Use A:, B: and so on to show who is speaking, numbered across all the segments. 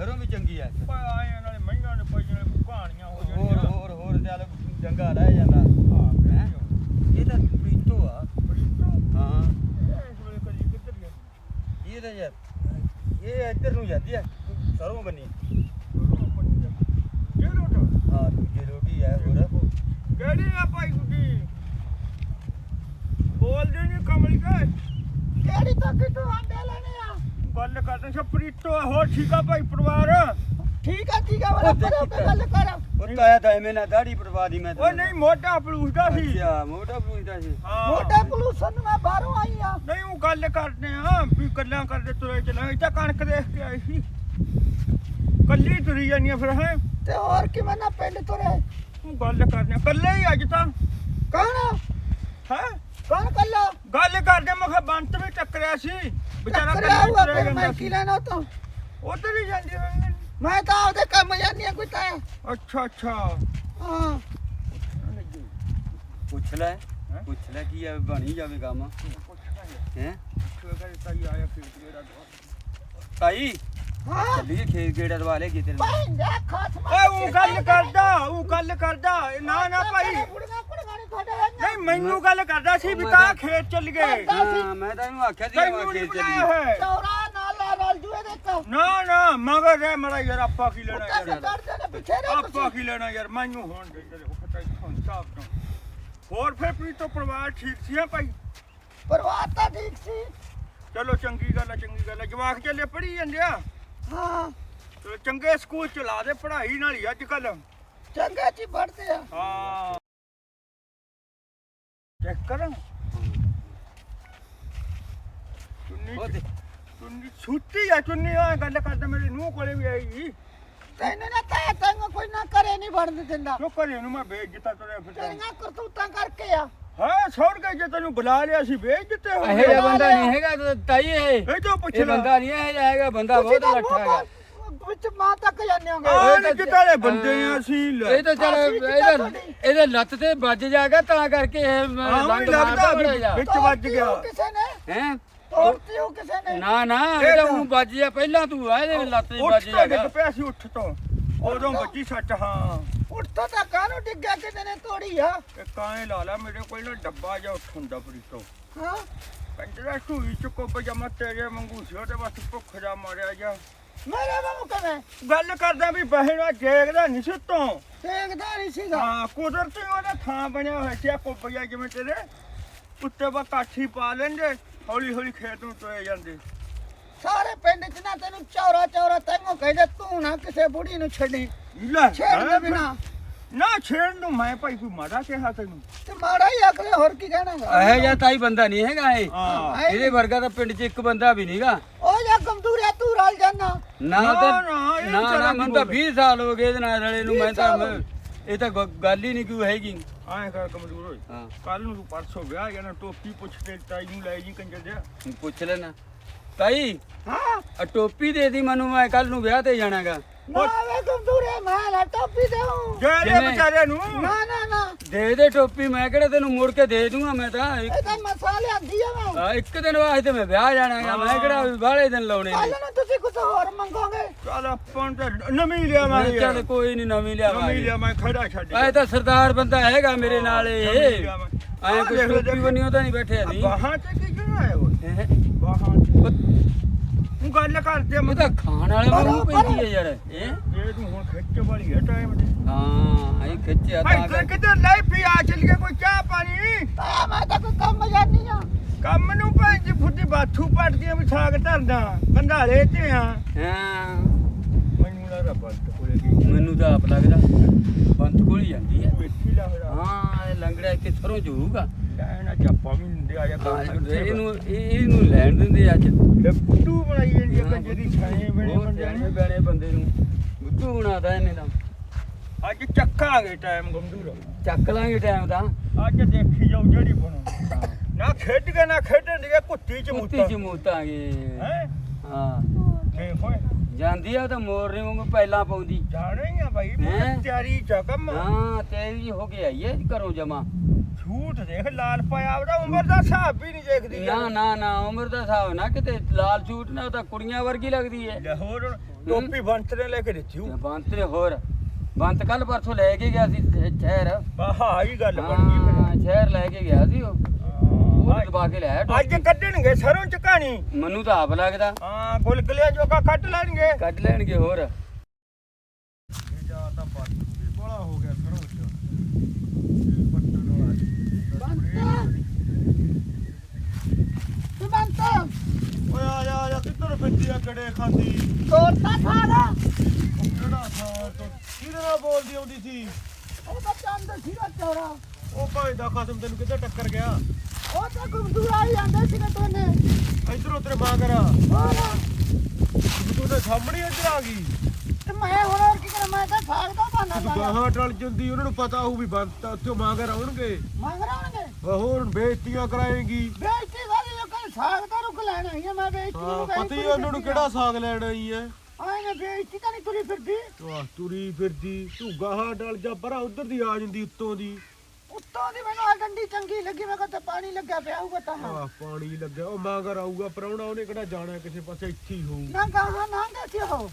A: ਸਰੋਂ ਵੀ ਚੰਗੀ ਐ
B: ਪਰ ਆਏ ਨਾਲੇ ਮਹਿੰਗਾ ਨੇ ਪਈ ਨਾਲੇ ਕਹਾਣੀਆਂ ਹੋ
A: ਹੋਰ ਹੋਰ ਹੋਰ ਚੱਲ ਚੰਗਾ ਰਹਿ ਜਾਂਦਾ। ਹੈਂ? ਇਹ ਤਾਂ ਪ੍ਰੀਤੋ ਆ। ਹਾਂ। ਇਹ ਤਾਂ ਯਾਰ ਇਹ ਇੱਧਰ ਨੂੰ ਜਾਂਦੀ ਐ ਸਰੋਂ ਬੰਨੀ। ਹਾਂ ਦੂਜੀ ਰੋਟੀ ਐ ਹੋਰ।
B: ਕਿਹੜੀ ਆ ਭਾਈ ਗੁੱਡੀ? ਬੋਲਦੇ ਨਹੀਂ ਕਮਲੀ ਕੇ।
C: ਕਿਹੜੀ ਤੱਕ ਤੂੰ ਆਂਡੇ ਲੈਣੇ ਆ?
B: ਗੱਲ ਕਰਦੇ ਸੀ ਪ੍ਰੀਤੋ ਹੋਰ ਠੀਕ ਆ ਭਾਈ ਪਰਿਵਾਰ?
C: ਠੀਕ ਆ ਠੀਕ ਆ ਵਾਲਾ
A: ਉਹ
C: ਪਰੇ ਉੱਤੇ ਗੱਲ ਕਰ
A: ਉਹ ਤਾਇਆ ਤਾਂ ਐਵੇਂ ਨਾ ਦਾੜੀ ਪਰਵਾਦੀ ਮੈਂ
B: ਉਹ ਨਹੀਂ ਮੋਢਾ ਪਲੂਸਦਾ ਸੀ।
A: ਅੱਛਾ ਮੋਟਾ ਪੂਜਦਾ ਸੀ।
B: ਹਾਂ।
C: ਮੋਟੇ ਪੋਲੂਸ਼ਨ ਨੂੰ ਮੈਂ ਬਾਹਰੋਂ ਆਈ ਆ।
B: ਨਹੀਂ ਉਹ ਗੱਲ ਕਰਦੇ ਆ ਵੀ ਗੱਲਾਂ ਕਰਦੇ ਤੁਰੇ ਚਲਾਂਗੇ ਤਾਂ ਕਣਕ ਦੇਖ ਕੇ ਆਈ ਸੀ। ਕੱਲੀ ਤੁਰੀ ਜਾਨੀ ਆ ਫਿਰ ਹੈ?
C: ਤੇ ਹੋਰ ਕਿਵੇਂ ਨਾ ਪਿੰਡ ਤੁਰੇ?
B: ਤੂੰ ਗੱਲ ਕਰਨੇ ਕੱਲੇ ਹੀ ਅੱਜ ਤਾਂ।
C: ਕੌਣ
B: ਹੈ?
C: ਕੌਣ ਕੱਲਾ?
B: ਗੱਲ ਕਰਦੇ ਮੈਂ ਕਿਹਾ ਬੰਤ ਵੀ ਟੱਕਰਿਆ ਸੀ। ਵਿਚਾਰਾ
C: ਟੱਕਰਿਆ
B: ਕੱਲਾ ਤੁਰਿਆ
C: ਫਿਰ
B: ਜਾਂਦਾ
C: ਮੈਂ
B: ਸੀ।
C: ਕੀ ਲੈਣਾ ਤੋਂ
B: ਉਧਰ ਹੀ ਜਾਂਦੀ ਹੋਈ
C: ਮੈਂ। ਤਾਂ ਉਹਦੇ ਕੰਮ ਜਾਂਦੀ ਆ ਕੋਈ ਤਾਂ।
B: ਅੱਛਾ ਅੱਛਾ।
C: ਹਾਂ।
A: ਪੁੱਛ ਲੈ
B: ਹੈਂ?
A: ਪੁੱਛ ਲੈ ਕੀ ਐ ਬਣੀ ਜਾਵੇ ਕੰਮ। ਹੈ? ਤਾਈ
C: ਹਾਂ।
A: ਚੱਲੀਏ ਖੇਤ ਗੇੜਾ ਦਵਾ ਲੈ ਕਿਤੇ
C: ਪੈਂਦਾ ਖਸਮ
B: ਓਏ ਉਹ ਗੱਲ ਕਰਦਾ ਉਹ ਗੱਲ ਕਰਦਾ। ਨਾ ਨਾ ਭਾਈ।
C: ਕੁੜੀਆਂ ਕੁੜੀਆਂ ਤੁਹਾਡੇ।
B: ਨਹੀਂ ਮੈਨੂੰ ਗੱਲ ਕਰਦਾ ਸੀ ਵੀ ਤਾਂ ਖੇਤ ਚੱਲ ਗਏ।
A: ਹਾਂ ਮੈਂ ਤਾਂ ਇਹਨੂੰ ਆਖਿਆ ਸੀ
B: ਤੈਨੂੰ ਨਹੀਂ
A: ਖੇਤ
B: ਬੁਲਾਇਆ
A: ਚੱਲੀਏ
B: ਹੈ।
C: ਚੌਰਾ ਨਾਲ ਰਲ ਜੂ ਇਹਦੇ ਤੋਂ
B: ਨਾ ਨਾ ਮਗਰ ਰਹਿ ਮੜਾ ਯਾਰ ਆਪਾਂ ਕੀ ਲੈਣਾ
C: ਉੱਤੇ
B: ਯਾਰ?
C: ਚੜ ਜਾਣੇ ਪਿੱਛੇ ਰਹੇ
B: ਆਪਾਂ
C: ਤੁਸੀਂ।
B: ਕੀ ਲੈਣਾ ਯਾਰ? ਮੈਨੂੰ ਹੁਣ ਦੇ ਦੇ ਉਹ ਪਤਾ ਇੱਥੋਂ ਹਿਸਾਬ ਤੋਂ ਹੋਰ ਫਿਰ ਪ੍ਰੀਤੋ ਪਰਿਵਾਰ ਠੀਕ ਸੀ ਆ ਭਾਈ?
C: ਪਰਿਵਾਰ ਤਾਂ ਠੀਕ ਸੀ।
B: ਚਲੋ ਚੰਗੀ ਗੱਲ ਆ ਚੰਗੀ ਗੱਲ ਆ। ਜਵਾਕ ਚੱਲੇ ਪੜ੍ਹੀ ਜਾਂਦੇ ਆ?
C: ਹਾਂ।
B: ਚਲੋ ਚੰਗੇ ਸਕੂਲ ਚ ਲਾ ਦੇ ਪੜ੍ਹਾਈ ਨਾਲ ਹੀ ਅੱਜ ਕੱਲ
C: ਚੰਗੇ ਚ ਪੜਦੇ ਆ।
B: ਹਾਂ। ਚੈੱਕ ਕਰਾਂ ਚੁੰਨੀ
A: ਉਹ ਦੇ-
B: ਚੁੰਨੀ ਛੁੱਟੀ ਆ ਚੁੰਨੀ ਆ ਗੱਲ ਕਰਦਾ ਮੇਰੇ ਨੂੰਹ ਕੋਲੇ ਵੀ ਆਈ
C: ਤੈਨੂੰ ਨਾ ਤਾਂ ਤੈਨੂੰ ਕੋਈ ਨਾ ਕਰੇ ਨਹੀਂ ਵੜਨ ਦਿੰਦਾ
B: ਜੋ ਕਰੇ ਨੂੰ ਮੈਂ ਵੇਚ ਦਿੱਤਾ ਤੁਰਿਆ ਫਿਰਦਾ
C: ਤੇਰੀਆਂ ਕਰਤੂਤਾਂ ਕਰਕੇ ਆ
B: ਹਾਂ ਸੌੜ ਕੇ ਜੇ ਤੈਨੂੰ ਬੁਲਾ ਲਿਆ ਸੀ ਵੇਚ ਦਿੱਤੇ ਹੋ
A: ਇਹ ਜਿਹਾ ਬੰਦਾ ਨਹੀਂ ਹੈਗਾ ਤਾਈ ਇਹ
B: ਇਹ ਤੋਂ ਪੁੱਛ
A: ਇਹ
B: ਲੈ
A: ਬੰਦਾ ਨਹੀਂ ਇਹ ਹੈਗਾ ਬੰਦਾ ਬਹੁਤ ਲੱਠਾ ਹੈਗਾ
C: ਵਿੱਚ ਮਾਂ ਤੱਕ ਜਾਂਦੇ ਹੋਗੇ।
A: ਇਹ ਤਾਂ-
B: ਕਿਤਾਲੇ ਬੰਦੇ ਆ ਅਸੀਂ ਲੈ
A: ਇਹ ਤਾਂ ਚੱਲ
C: ਆਹ ਸੀ
A: ਇਹਦਾ
C: ਤੁਹਾਡੀ।
A: ਇਹਦੇ ਲੱਤ ਤੇ ਵੱਜ ਜਾਗਾ ਤਾਂ ਕਰਕੇ ਇਹ
B: ਹਾਂ
A: ਲੰਗ
B: ਵੀ ਲੱਗਦਾ
A: ਮਾਰਦਾ
B: ਵੀ
A: ਬੜਾ ਜਾ
B: ਵਿੱਚ ਵੱਜ ਗਿਆ।
C: ਕਿਸੇ ਨੇ?
A: ਹੈ?
C: ਤੋੜਤੀ ਹੋ ਕਿਸੇ ਨੇ?
A: ਨਾ ਨਾ
B: ਇਹ
A: ਇਹ ਤਾਂ
B: ਤਾਂ-
A: ਉਹ ਵੱਜ ਜਾ ਪਹਿਲਾਂ ਤੂੰ ਆ ਇਹਦੇ ਲੱਤ ਤੇ
B: ਉੱਠ
A: ਵੱਜ
B: ਤਾਂ
A: ਜਾਗਾ
B: ਡਿੱਗ ਪਿਆ ਸੀ ਉੱਠ ਤੋਂ। ਉਦੋਂ ਬੱਜੀ ਸੱਟ ਹਾਂ।
C: ਉੱਠੋ ਤਾਂ ਕਾਹਨੂੰ ਡਿੱਗਿਆ ਕਿਸੇ ਨੇ ਤੋੜੀ ਆ?
B: ਇਹ ਕਾਏ ਲਾ ਲਾ ਮੇਰੇ ਕੋਲ ਨਾ ਡੱਬਾ ਜਾ ਉੱਠਣ ਦਾ ਬੜੀ ਤੋਂ।
C: ਹਾਂ।
B: ਕੰਜਰਾ ਢੂਈ ਚ ਕੋ ਪਜਾਮਾ ਤੇਰੇ ਵਾਂਗੂ ਸੀ ਉਹਦੇ ਬਸ ਭੁੱਖ ਜਾ ਮਾਰਿਆ ਜਾ
C: ਮੇਰੇ ਵਾਂਗੂ ਕਿਵੇਂ?
B: ਗੱਲ ਕਰਦਾ ਵੀ ਬਹਿਣਾ ਜੇਗਦਾ ਨਹੀਂ ਸੀ ਤੋਂ
C: ਦੇਖਦਾ ਨਹੀਂ ਸੀਗਾ।
B: ਹਾਂ ਕੁਦਰਤੀ ਉਹਦਾ ਥਾਂ ਬਣਿਆ ਹੋਇਆ ਸੀ ਕੋਪਈਆ ਜਿਵੇਂ ਤੇਰੇ। ਉੱਤੇ ਬਾ ਕਾਠੀ ਪਾ ਲੈਂਦੇ ਹੌਲੀ ਹੌਲੀ ਖੇਤ ਨੂੰ ਤੋਏ ਜਾਂਦੇ।
C: ਸਾਰੇ ਪਿੰਡ 'ਚ ਨਾ ਤੈਨੂੰ ਚੌਰਾ ਚੌਰਾ ਤੈਨੂੰ ਕਹਿੰਦੇ ਤੂੰ ਨਾ ਕਿਸੇ ਬੁੜੀ ਨੂੰ ਛੱਡੀ।
B: ਲੈ
C: ਛੇੜ ਦੇ ਬਿਨਾ।
B: ਨਾ ਛੇੜ ਨੂੰ ਮੈਂ ਭਾਈ ਕੋਈ ਮਾੜਾ ਕਿਹਾ ਤੈਨੂੰ?
C: ਤੇ ਮਾੜਾ ਹੀ ਅਗਲੇ ਹੋਰ ਕੀ ਕਹਿਣਾਗਾ
A: ਇਹ ਜਿਹਾ ਤਾਈ ਬੰਦਾ ਨਹੀਂ ਹੈਗਾ ਇਹ।
B: ਹਾਂ।
A: ਇਹਦੇ ਵਰਗਾ ਤਾਂ ਪਿੰਡ 'ਚ ਇੱਕ ਬੰਦਾ ਵੀ ਨਹੀਂਗਾ
C: ਉਹ ਜਾਂ ਕਮਜ਼ੋਰਿਆ ਤੂੰ ਰਲ ਜਾਣਾ
A: ਨਾ
B: ਨਾ,
A: ਤਾਂ
B: ਨਾ, ਇਹ
A: ਨਾ
B: ਵਿਚਾਰਾ
A: ਨਾ
B: ਕੀ
A: ਮੈਨੂੰ ਤਾਂ
B: ਬੋਲੇ।
A: 20 ਸਾਲ ਹੋ ਗਏ ਇਹਦੇ ਨਾਲ ਰਲੇ ਨੂੰ
C: 20
A: ਮੈਂ ਤਾਂ। ਇਹ ਤਾਂ ਗ- ਗੱਲ ਹੀ ਨਹੀਂ ਕੋਈ ਹੈਗੀ।
B: ਆਏ ਕਰ ਕਮਜ਼ੋਰ ਹੋਈ
A: ਹਾਂ।
B: ਕੱਲ ਨੂੰ ਤੂੰ ਪਰਸੋਂ ਵਿਆਹ ਜਾਣਾ ਟੋਪੀ ਪੁੱਛ ਤੇ ਤਾਈ ਨੂੰ ਲੈ ਜੀ ਕੰਜਰ ਜਿਹਾ।
A: ਪੁੱਛ ਲੈਣਾ। ਤਾਈ
C: ਹਾਂ।
A: ਆ ਟੋਪੀ ਦੇ ਦੀ ਮੈਨੂੰ ਮੈਂ ਕੱਲ ਨੂੰ ਵਿਆਹ ਤੇ ਜਾਣਾਗਾ।
C: ਨਾ ਵੇ ਕਮਜ਼ੋਰਿਆ ਮੈਂ ਟੋਪੀ ਦੇਉਂ
B: ਦੇ ਦੇ
A: ਜਿਵੇਂ-
B: ਵਿਚਾਰੇ ਨੂੰ।
C: ਨਾ ਨਾ ਨਾ।
A: ਦੇ ਦੇ ਟੋਪੀ ਮੈਂ ਕਿਹੜਾ ਤੈਨੂੰ ਮੁੜ ਕੇ ਦੇ ਦੂੰਗਾ ਮੈਂ ਤਾਂ ਇੱਕ-
C: ਇਹ ਤਾਂ ਮਸਾਲੇ ਆਂਦੀ ਆ ਮੈਂ।
A: ਆ, ਇੱਕ ਦਿਨ ਵਾਸਤੇ ਮੈਂ ਵਿਆਹ ਜਾਣਾਗਾ ਮੈਂ ਕਿਹੜਾ ਵੀ ਬਾਹਲੇ ਦਿਨ ਲਾਉਣੇ
C: ਕੱਲ
A: ਨੇ
C: ਨੂੰ ਤੁਸੀਂ ਕੁਝ ਹੋਰ ਮੰਗੋਗੇ?
B: ਚੱਲ ਆਪਾਂ ਨੂੰ ਤਾਂ ਨਵੀਂ ਲਿਆ ਮੈਂ
A: ਮੈਂ ਚੱਲ ਕੋਈ ਨਹੀਂ ਨਵੀਂ
B: ਨਵੀਂ
A: ਲਿਆਵਾਂਗੇ।
B: ਲਿਆ ਮੈਂ ਖੜਾ ਛੱਡ
A: ਐ ਤਾਂ ਸਰਦਾਰ ਬੰਦਾ ਹੈਗਾ ਮੇਰੇ ਨਾਲ
B: ਨਵੀਂ
A: ਇਹ।
B: ਲਿਆ ਮੈਂ।
A: ਐ
B: ਆਹ
A: ਕੋਈ
B: ਦੇਖ
A: ਟੋਪੀ ਬੰਨਿਓ ਤਾਂ ਨਹੀਂ ਬੈਠਿਆ ਨਹੀਂ
B: ਬਾਹਾਂ ਤੇ ਕੀ ਕਿਉਂ ਆਇਆ ਉਹ
A: ਹੈਂ?
B: ਬਾਹਾਂ ਤੂੰ ਗੱਲ ਕਰਦੇ
A: ਇਹ
B: ਮੈਂ
A: ਤਾਂ ਖਾਣ ਵਾਲੇ ਵਾਂਗੂ ਪੈਂਦੀ ਹੈ ਯਾਰ ਇਹ
B: ਇਹ ਤੂੰ ਹੁਣ ਖਿੱਚ ਵਾਲੀ ਹੈ ਟਾਈਮ
A: ਹਾਂ ਇਹ ਖਿੱਚਿਆ ਤਾਂ
B: ਭਾਈ। ਕਿੱਧਰ ਲੈ ਪੀ ਆ ਚੱਲ ਕੇ ਕੋਈ ਚਾਹ ਪਾਣੀ?
C: ਤਾਂ ਮੈਂ ਤਾਂ ਕੋਈ ਕੰਮ ਜਾਨੀ ਆ।
B: ਕੰਮ ਨੂੰ ਭਾਈ ਜੀ ਫੁੱਟੀ ਬਾਥੂ ਪੜਦੀਆਂ ਵੀ ਸਾਗ ਧਰਦਾ ਕੰਧਾਲੇ ਤੇ ਆ।
A: ਹਾਂ।
B: ਮੈਨੂੰ ਲੱਗਦਾ ਬੰਦ ਕੋਲੇ ਗਈ।
A: ਮੈਨੂੰ ਤਾਂ ਆਪ ਲੱਗਦਾ ਬੰਤ ਕੋਲ ਹੀ ਜਾਂਦੀ ਹੈ
B: ਵੇਖੀ ਲਾ ਹੋਇਆ
A: ਹਾਂ ਇਹ ਲੰਗੜਾ ਇੱਥੇ ਸਰੋਂ ਜੂਗਾ
B: ਕਹਿਣਾ ਚੱਪਾ ਵੀ ਨਹੀਂ ਦਿਆ ਜਾ
A: ਇਹਨੂੰ ਇਹ- ਇਹਨੂੰ ਲੈਣ ਦਿੰਦੇ ਅੱਜ।
B: ਇਹ ਫੁੱਟੂ ਬਣਾਈ ਜਾਂਦੀ ਹੈ ਕੰਜਰੀ ਛਾਏ ਬਣੇ
A: ਬਹੁਤ
B: ਬੰਦੇ
A: ਸਿਆਣੇ
B: ਨੇ।
A: ਬਣੇ ਬੰਦੇ ਨੂੰ। ਧੂਣਾ ਦਾ ਇਹਨੇ ਤਾਂ।
D: ਅੱਜ ਚੱਕਾਂਗੇ ਟਾਈਮ ਗੰਦੂਰ
A: ਚੱਕ ਲਾਂਗੇ ਟਾਈਮ ਦਾ
D: ਅੱਜ ਦੇਖੀ ਜਾਓ ਜਿਹੜੀ ਬਣੂ ਨਾ ਖੇਡ ਕੇ ਨਾ ਖੇਡਣ ਦੀ ਕੁੱਤੀ ਚ
A: ਕੁੱਤੀ
D: ਮੁੱਤਾ।
A: ਚ ਮੂਤਾਂਗੇ।
D: ਹੈ?
A: ਹਾਂ।
D: ਦੇਖ ਓਏ
A: ਜਾਂਦੀ ਆ ਤਾਂ ਮੋਰਨੀ ਵਾਂਗੂ ਪਹਿਲਾਂ ਪਾਉਂਦੀ।
D: ਜਾਣੇ ਹੀ ਆ ਭਾਈ
A: ਹੈਂ?
D: ਤਿਆਰੀ ਚ ਕੰਮ।
A: ਹਾਂ ਤੇਰੀ ਹੋ ਕੇ ਆਈ ਹੈ ਘਰੋਂ ਜਮਾ।
D: ਝੂਠ ਦੇਖ ਲਾਲ ਪਾਇਆ ਉਹਦਾ ਉਮਰ ਦਾ ਹਿਸਾਬ ਵੀ ਨਹੀਂ ਦੇਖਦੀ
A: ਨਾ ਨਾ ਨਾ ਉਮਰ ਦਾ ਹਿਸਾਬ ਨਾ ਕਿਤੇ ਲਾਲ ਛੂਟ ਨਾ ਉਹ ਤਾਂ ਕੁੜੀਆਂ ਵਰਗੀ ਲੱਗਦੀ ਹੈ।
D: ਲਾਹੌਰ ਟੋਪੀ ਬੰਤ ਨੇ ਲੈ ਕੇ ਦਿੱਤੀ ਉਹ।
A: ਬੰਤ ਨੇ ਹੋਰ ਬੰਤ ਕੱਲ ਪਰਸੋਂ ਲੈ ਕੇ ਗਿਆ ਸੀ ਸ਼ਹਿਰ।
D: ਬਾਹਾ ਹੀ ਗੱਲ ਬਣ ਗਈ ਫਿਰ।
A: ਸ਼ਹਿਰ ਲੈ ਕੇ ਗਿਆ ਸੀ ਉਹ। ਉਹ ਦਬਾ ਕੇ ਲਿਆਇਆ
D: ਅੱਜ। ਕੱਢਣਗੇ ਸਰੋਂ ਚ ਕਹਾਣੀ।
A: ਮੈਨੂੰ ਤਾਂ ਆਪ ਲੱਗਦਾ।
D: ਹਾਂ ਗੁਲਗੁਲਿਆਂ ਜੋਗਾ ਕੱਢ ਲੈਣਗੇ।
A: ਕੱਢ ਲੈਣਗੇ ਹੋਰ
D: ਇਹ ਜਾ ਤਾਂ ਬੜਾ ਹੋ ਗਿਆ ਸਰੋਂ ਚ
C: ਤੂੰ ਬੰਤਾ
D: ਓਏ ਆ ਜਾ ਆ ਜਾ ਕਿੱਧਰ ਫਿਰਦੀ ਆ ਕੜੇ ਖਾਂਦੀ।
C: ਤੋੜਤਾ ਸਾਰਾ
D: ਉਹ ਕਿਹੜਾ ਤੋਂ? ਕਿਹਦੇ ਨਾਲ ਬੋਲਦੀ ਆਉਂਦੀ ਸੀ?
C: ਉਹ ਤਾਂ ਚੰਦ ਸੀਗਾ ਚੌਰਾ
D: ਉਹ ਭਾਈ ਦਾ ਖਸਮ ਤੈਨੂੰ ਕਿੱਧਰ ਟੱਕਰ ਗਿਆ?
C: ਉਹ ਤਾਂ ਗੁੰਦੂਰਾ ਹੀ ਆਂਦਾ ਸੀਗਾ ਤੋਨੇ
D: ਇਧਰੋਂ ਤੇਰੇ ਮਾਂ ਕਰਾ ਤੂੰ ਤਾਂ ਸਾਹਮਣੇ ਇੱਧਰ ਆ ਗਈ।
C: ਤੇ ਮੈਂ ਹੁਣ ਹੋਰ ਕੀ ਕਰਾਂ? ਮੈਂ ਤਾਂ ਸਾਗ ਦਾ ਬਹਾਨਾ
D: ਤੂੰ
C: ਲਾਇਆ
D: ਗਾਹਾਂ ਟਲ ਜਾਂਦੀ ਉਹਨਾਂ ਨੂੰ ਪਤਾ ਹੋਊ ਵੀ ਬੰਦ ਉੱਥੇ ਮਾਂ ਕਰ ਆਉਣਗੇ?
C: ਮੰਗ ਰਾਣਗੇ
D: ਹੋਰ ਬੇਇੱਜ਼ਤੀਆਂ ਕਰਾਏਗੀ।
C: ਬੇਇੱਜ਼ਤੀ ਸਾਗ ਦਾ ਰੁਕ ਲੈਣਾ ਹੀ ਆ, ਮੈਂ ਬੇਇੱਜ਼ਤੀ
D: ਹਾਂ ਪਤਾ ਹੀ ਉਹਨਾਂ ਨੂੰ ਕਿਹੜਾ ਸਾਗ ਲੈਣ ਆਈ ਐ
C: ਆਏ ਨੇ ਬੇਇੱਜ਼ਤੀ ਤਾਂ ਨਹੀਂ ਤੁਰੀ ਫਿਰਦੀ।
D: ਵਾਹ ਤੁਰੀ ਫਿਰਦੀ ਤੂੰ ਗਾਹਾਂ ਡਲ ਜਾ ਪਰਾਂ ਉਧਰ ਦੀ ਆ ਜਾਂਦੀ ਉੱਤੋਂ ਦੀ।
C: ਉੱਤੋਂ ਦੀ ਮੈਨੂੰ ਆ ਡੰਡੀ ਚੰਗੀ ਲੱਗੀ ਮੈਂ ਕਿਹਾ ਤੇ ਪਾਣੀ ਲੱਗਿਆ ਪਿਆ ਹੋਊਗਾ ਤਾਂ
D: ਆਹ ਪਾਣੀ ਲੱਗਿਆ ਉਹ ਮਾਂ ਕਰ ਆਊਗਾ ਪਰਾਉਣਾ ਉਹਨੇ ਕਿਹੜਾ ਜਾਣਾ ਕਿਸੇ ਪਾਸੇ ਇੱਥੇ ਹੀ ਹੋਊ।
C: ਨਾ ਗਾਹਾਂ ਨਾ ਸੀ ਉਹ।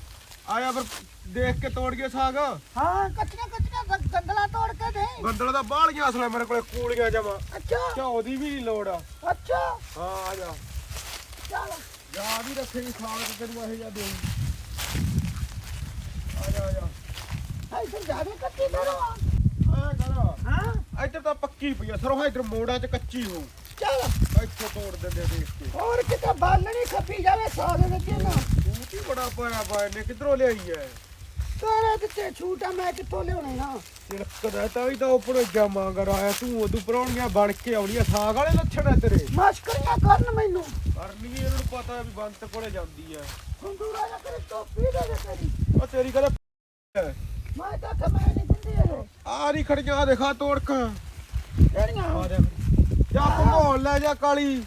D: ਆਇਆ ਫਿਰ ਦੇਖ ਕੇ ਤੋੜ ਕੇ ਸਾਗ।
C: ਹਾਂ ਕੱਚੀਆਂ ਕੱਚੀਆਂ ਗ- ਗੰਦਲਾਂ ਤੋੜ ਕੇ ਦੇ।
D: ਗੰਦਲ ਦਾ ਬਾਹਲੀਆਂ ਅਸਲਾ ਮੇਰੇ ਕੋਲੇ ਕੂਲੀਆਂ ਜਮਾ।
C: ਅੱਛਾ।
D: ਝਾਉ ਦੀ ਵੀ ਨਹੀਂ ਲੋੜ ਆ।
C: ਅੱਛਾ।
D: ਹਾਂ ਆ ਜਾ।
C: ਚੱਲ।
D: ਯਾਦ ਹੀ ਰੱਖੇਗੀ ਸਾਗ ਤੈਨੂੰ ਇਹ ਜਾ ਦੇਊ ਆ ਜਾ ਆ ਜਾ।
C: ਤੇ ਜਾਦੇ ਕੱਚੀ ਕਰੋ।
D: ਆ ਕਰ।
C: ਹਾਂ।
D: ਇੱਧਰ ਤਾਂ ਪੱਕੀ ਪਈ ਆ। ਸਰੋਂ ਇੱਧਰ ਮੋੜਾਂ 'ਚ ਕੱਚੀ ਹੋ
C: ਚੱਲ।
D: ਇੱਥੋਂ ਤੋੜ ਦਿੰਦੇ ਦੇਖ ਕੇ।
C: ਹੋਰ ਕਿਤੇ ਬਾਲਣੀ ਖੱਪੀ ਜਾਵੇ ਸਾਗ ਵਿੱਚ ਨਾ।
D: ਤੂੰ ਕੀ ਬੜਾ ਪਾਇਆ ਬਾਏ ਨੇ ਕਿੱਧਰੋਂ ਲਿਆਈ ਐ?
C: ਤੇਰੇ ਤੇ ਛੂਟਾ ਮੈਂ ਕਿੱਥੋਂ ਲਿਆਉਣਾ ਨਾ
D: ਤਿਲਕਦਾ ਤਾਂ ਹੀ ਤਾਂ ਉੱਪਰੋਂ ਜਾਮਾ ਕਰ ਆਇਆ ਤੂੰ ਉਦੋਂ ਪਰੌਣੀਆਂ ਬਣ ਕੇ ਆਉਣੀਆਂ ਸਾਗ ਵਾਲੇ ਲੱਛਣ ਐ ਤੇਰੇ।
C: ਮਸ਼ਕਰੀਆਂ ਕਰਨ ਮੈਨੂੰ।
D: ਕਰਨੀ ਇਹਨਾਂ ਨੂੰ ਪਤਾ ਵੀ ਬੰਤ ਕੋਲੇ ਜਾਂਦੀ ਐ।
C: ਸੰਦੂਰਾ ਜਾ ਕਰੇ ਟੋਪੀ ਦੇ ਦੇ ਤੇਰੀ।
D: ਉਹ ਤੇਰੀ ਕਦੇ
C: ਮੈਂ ਤਾਂ ਕਮਾਈ ਨਹੀਂ ਦਿੰਦੀ ਇਹ।
D: ਆ ਨਹੀਂ ਖੜੀਆਂ ਦਿਖਾ ਤੋੜ ਕੇ
C: ਕਿਹੜੀਆਂ?
D: ਆ ਜਾ ਭਮੋਲ ਲੈ ਜਾ ਕਾਲੀ।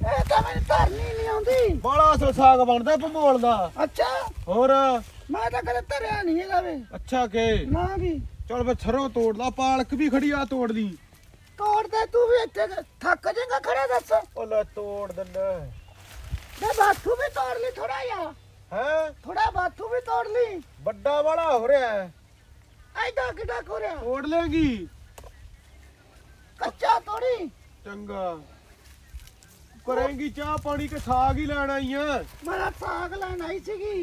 C: ਇਹ ਤਾਂ ਮੈਨੂੰ ਧਰਨੀ ਨਹੀਂ ਆਉਂਦੀ।
D: ਬੜਾ ਅਸਲ ਸਾਗ ਬਣਦਾ ਭਮੋਲ ਦਾ।
C: ਅੱਛਾ।
D: ਹੋਰ?
C: ਮੈਂ ਤਾਂ ਕਦੇ ਧਰਿਆ ਨਹੀਂ ਹੈਗਾ ਵੇ।
D: ਅੱਛਾ ਕੇ?
C: ਨਾ ਵੀ
D: ਚਲ ਮੈਂ ਸਰੋਂ ਤੋੜ ਲਾ ਪਾਲਕ ਵੀ ਖੜੀ ਆ ਤੋੜ ਲਈ
C: ਤੋੜ ਦੇ ਤੂੰ ਵੀ ਇੱਥੇ ਥੱਕ ਜਾਏਗਾ ਖੜਾ ਦੱਸ।
D: ਉਹ ਲੈ ਤੋੜ ਦਿੰਦਾ
C: ਮੈਂ ਬਾਥੂ ਵੀ ਤੋੜ ਲਈ ਥੋੜਾ ਜਿਹਾ।
D: ਹੈ?
C: ਥੋੜਾ ਬਾਥੂ ਵੀ ਤੋੜ ਲਈ।
D: ਵੱਡਾ ਵਾਲਾ ਹੋ ਰਿਹਾ ਹੈ।
C: ਐਡਾ ਕਿਡਾ ਕੋਰਿਆ
D: ਤੋੜ ਲੈਗੀ
C: ਕੱਚਾ ਤੋੜੀ।
D: ਚੰਗਾ। ਕਰੇਂਗੀ ਚਾਹ ਪਾਣੀ ਕੇ ਸਾਗ ਹੀ ਲੈਣ ਆਈ ਆ?
C: ਮੈਂ ਸਾਗ ਲੈਣ ਆਈ ਸੀਗੀ।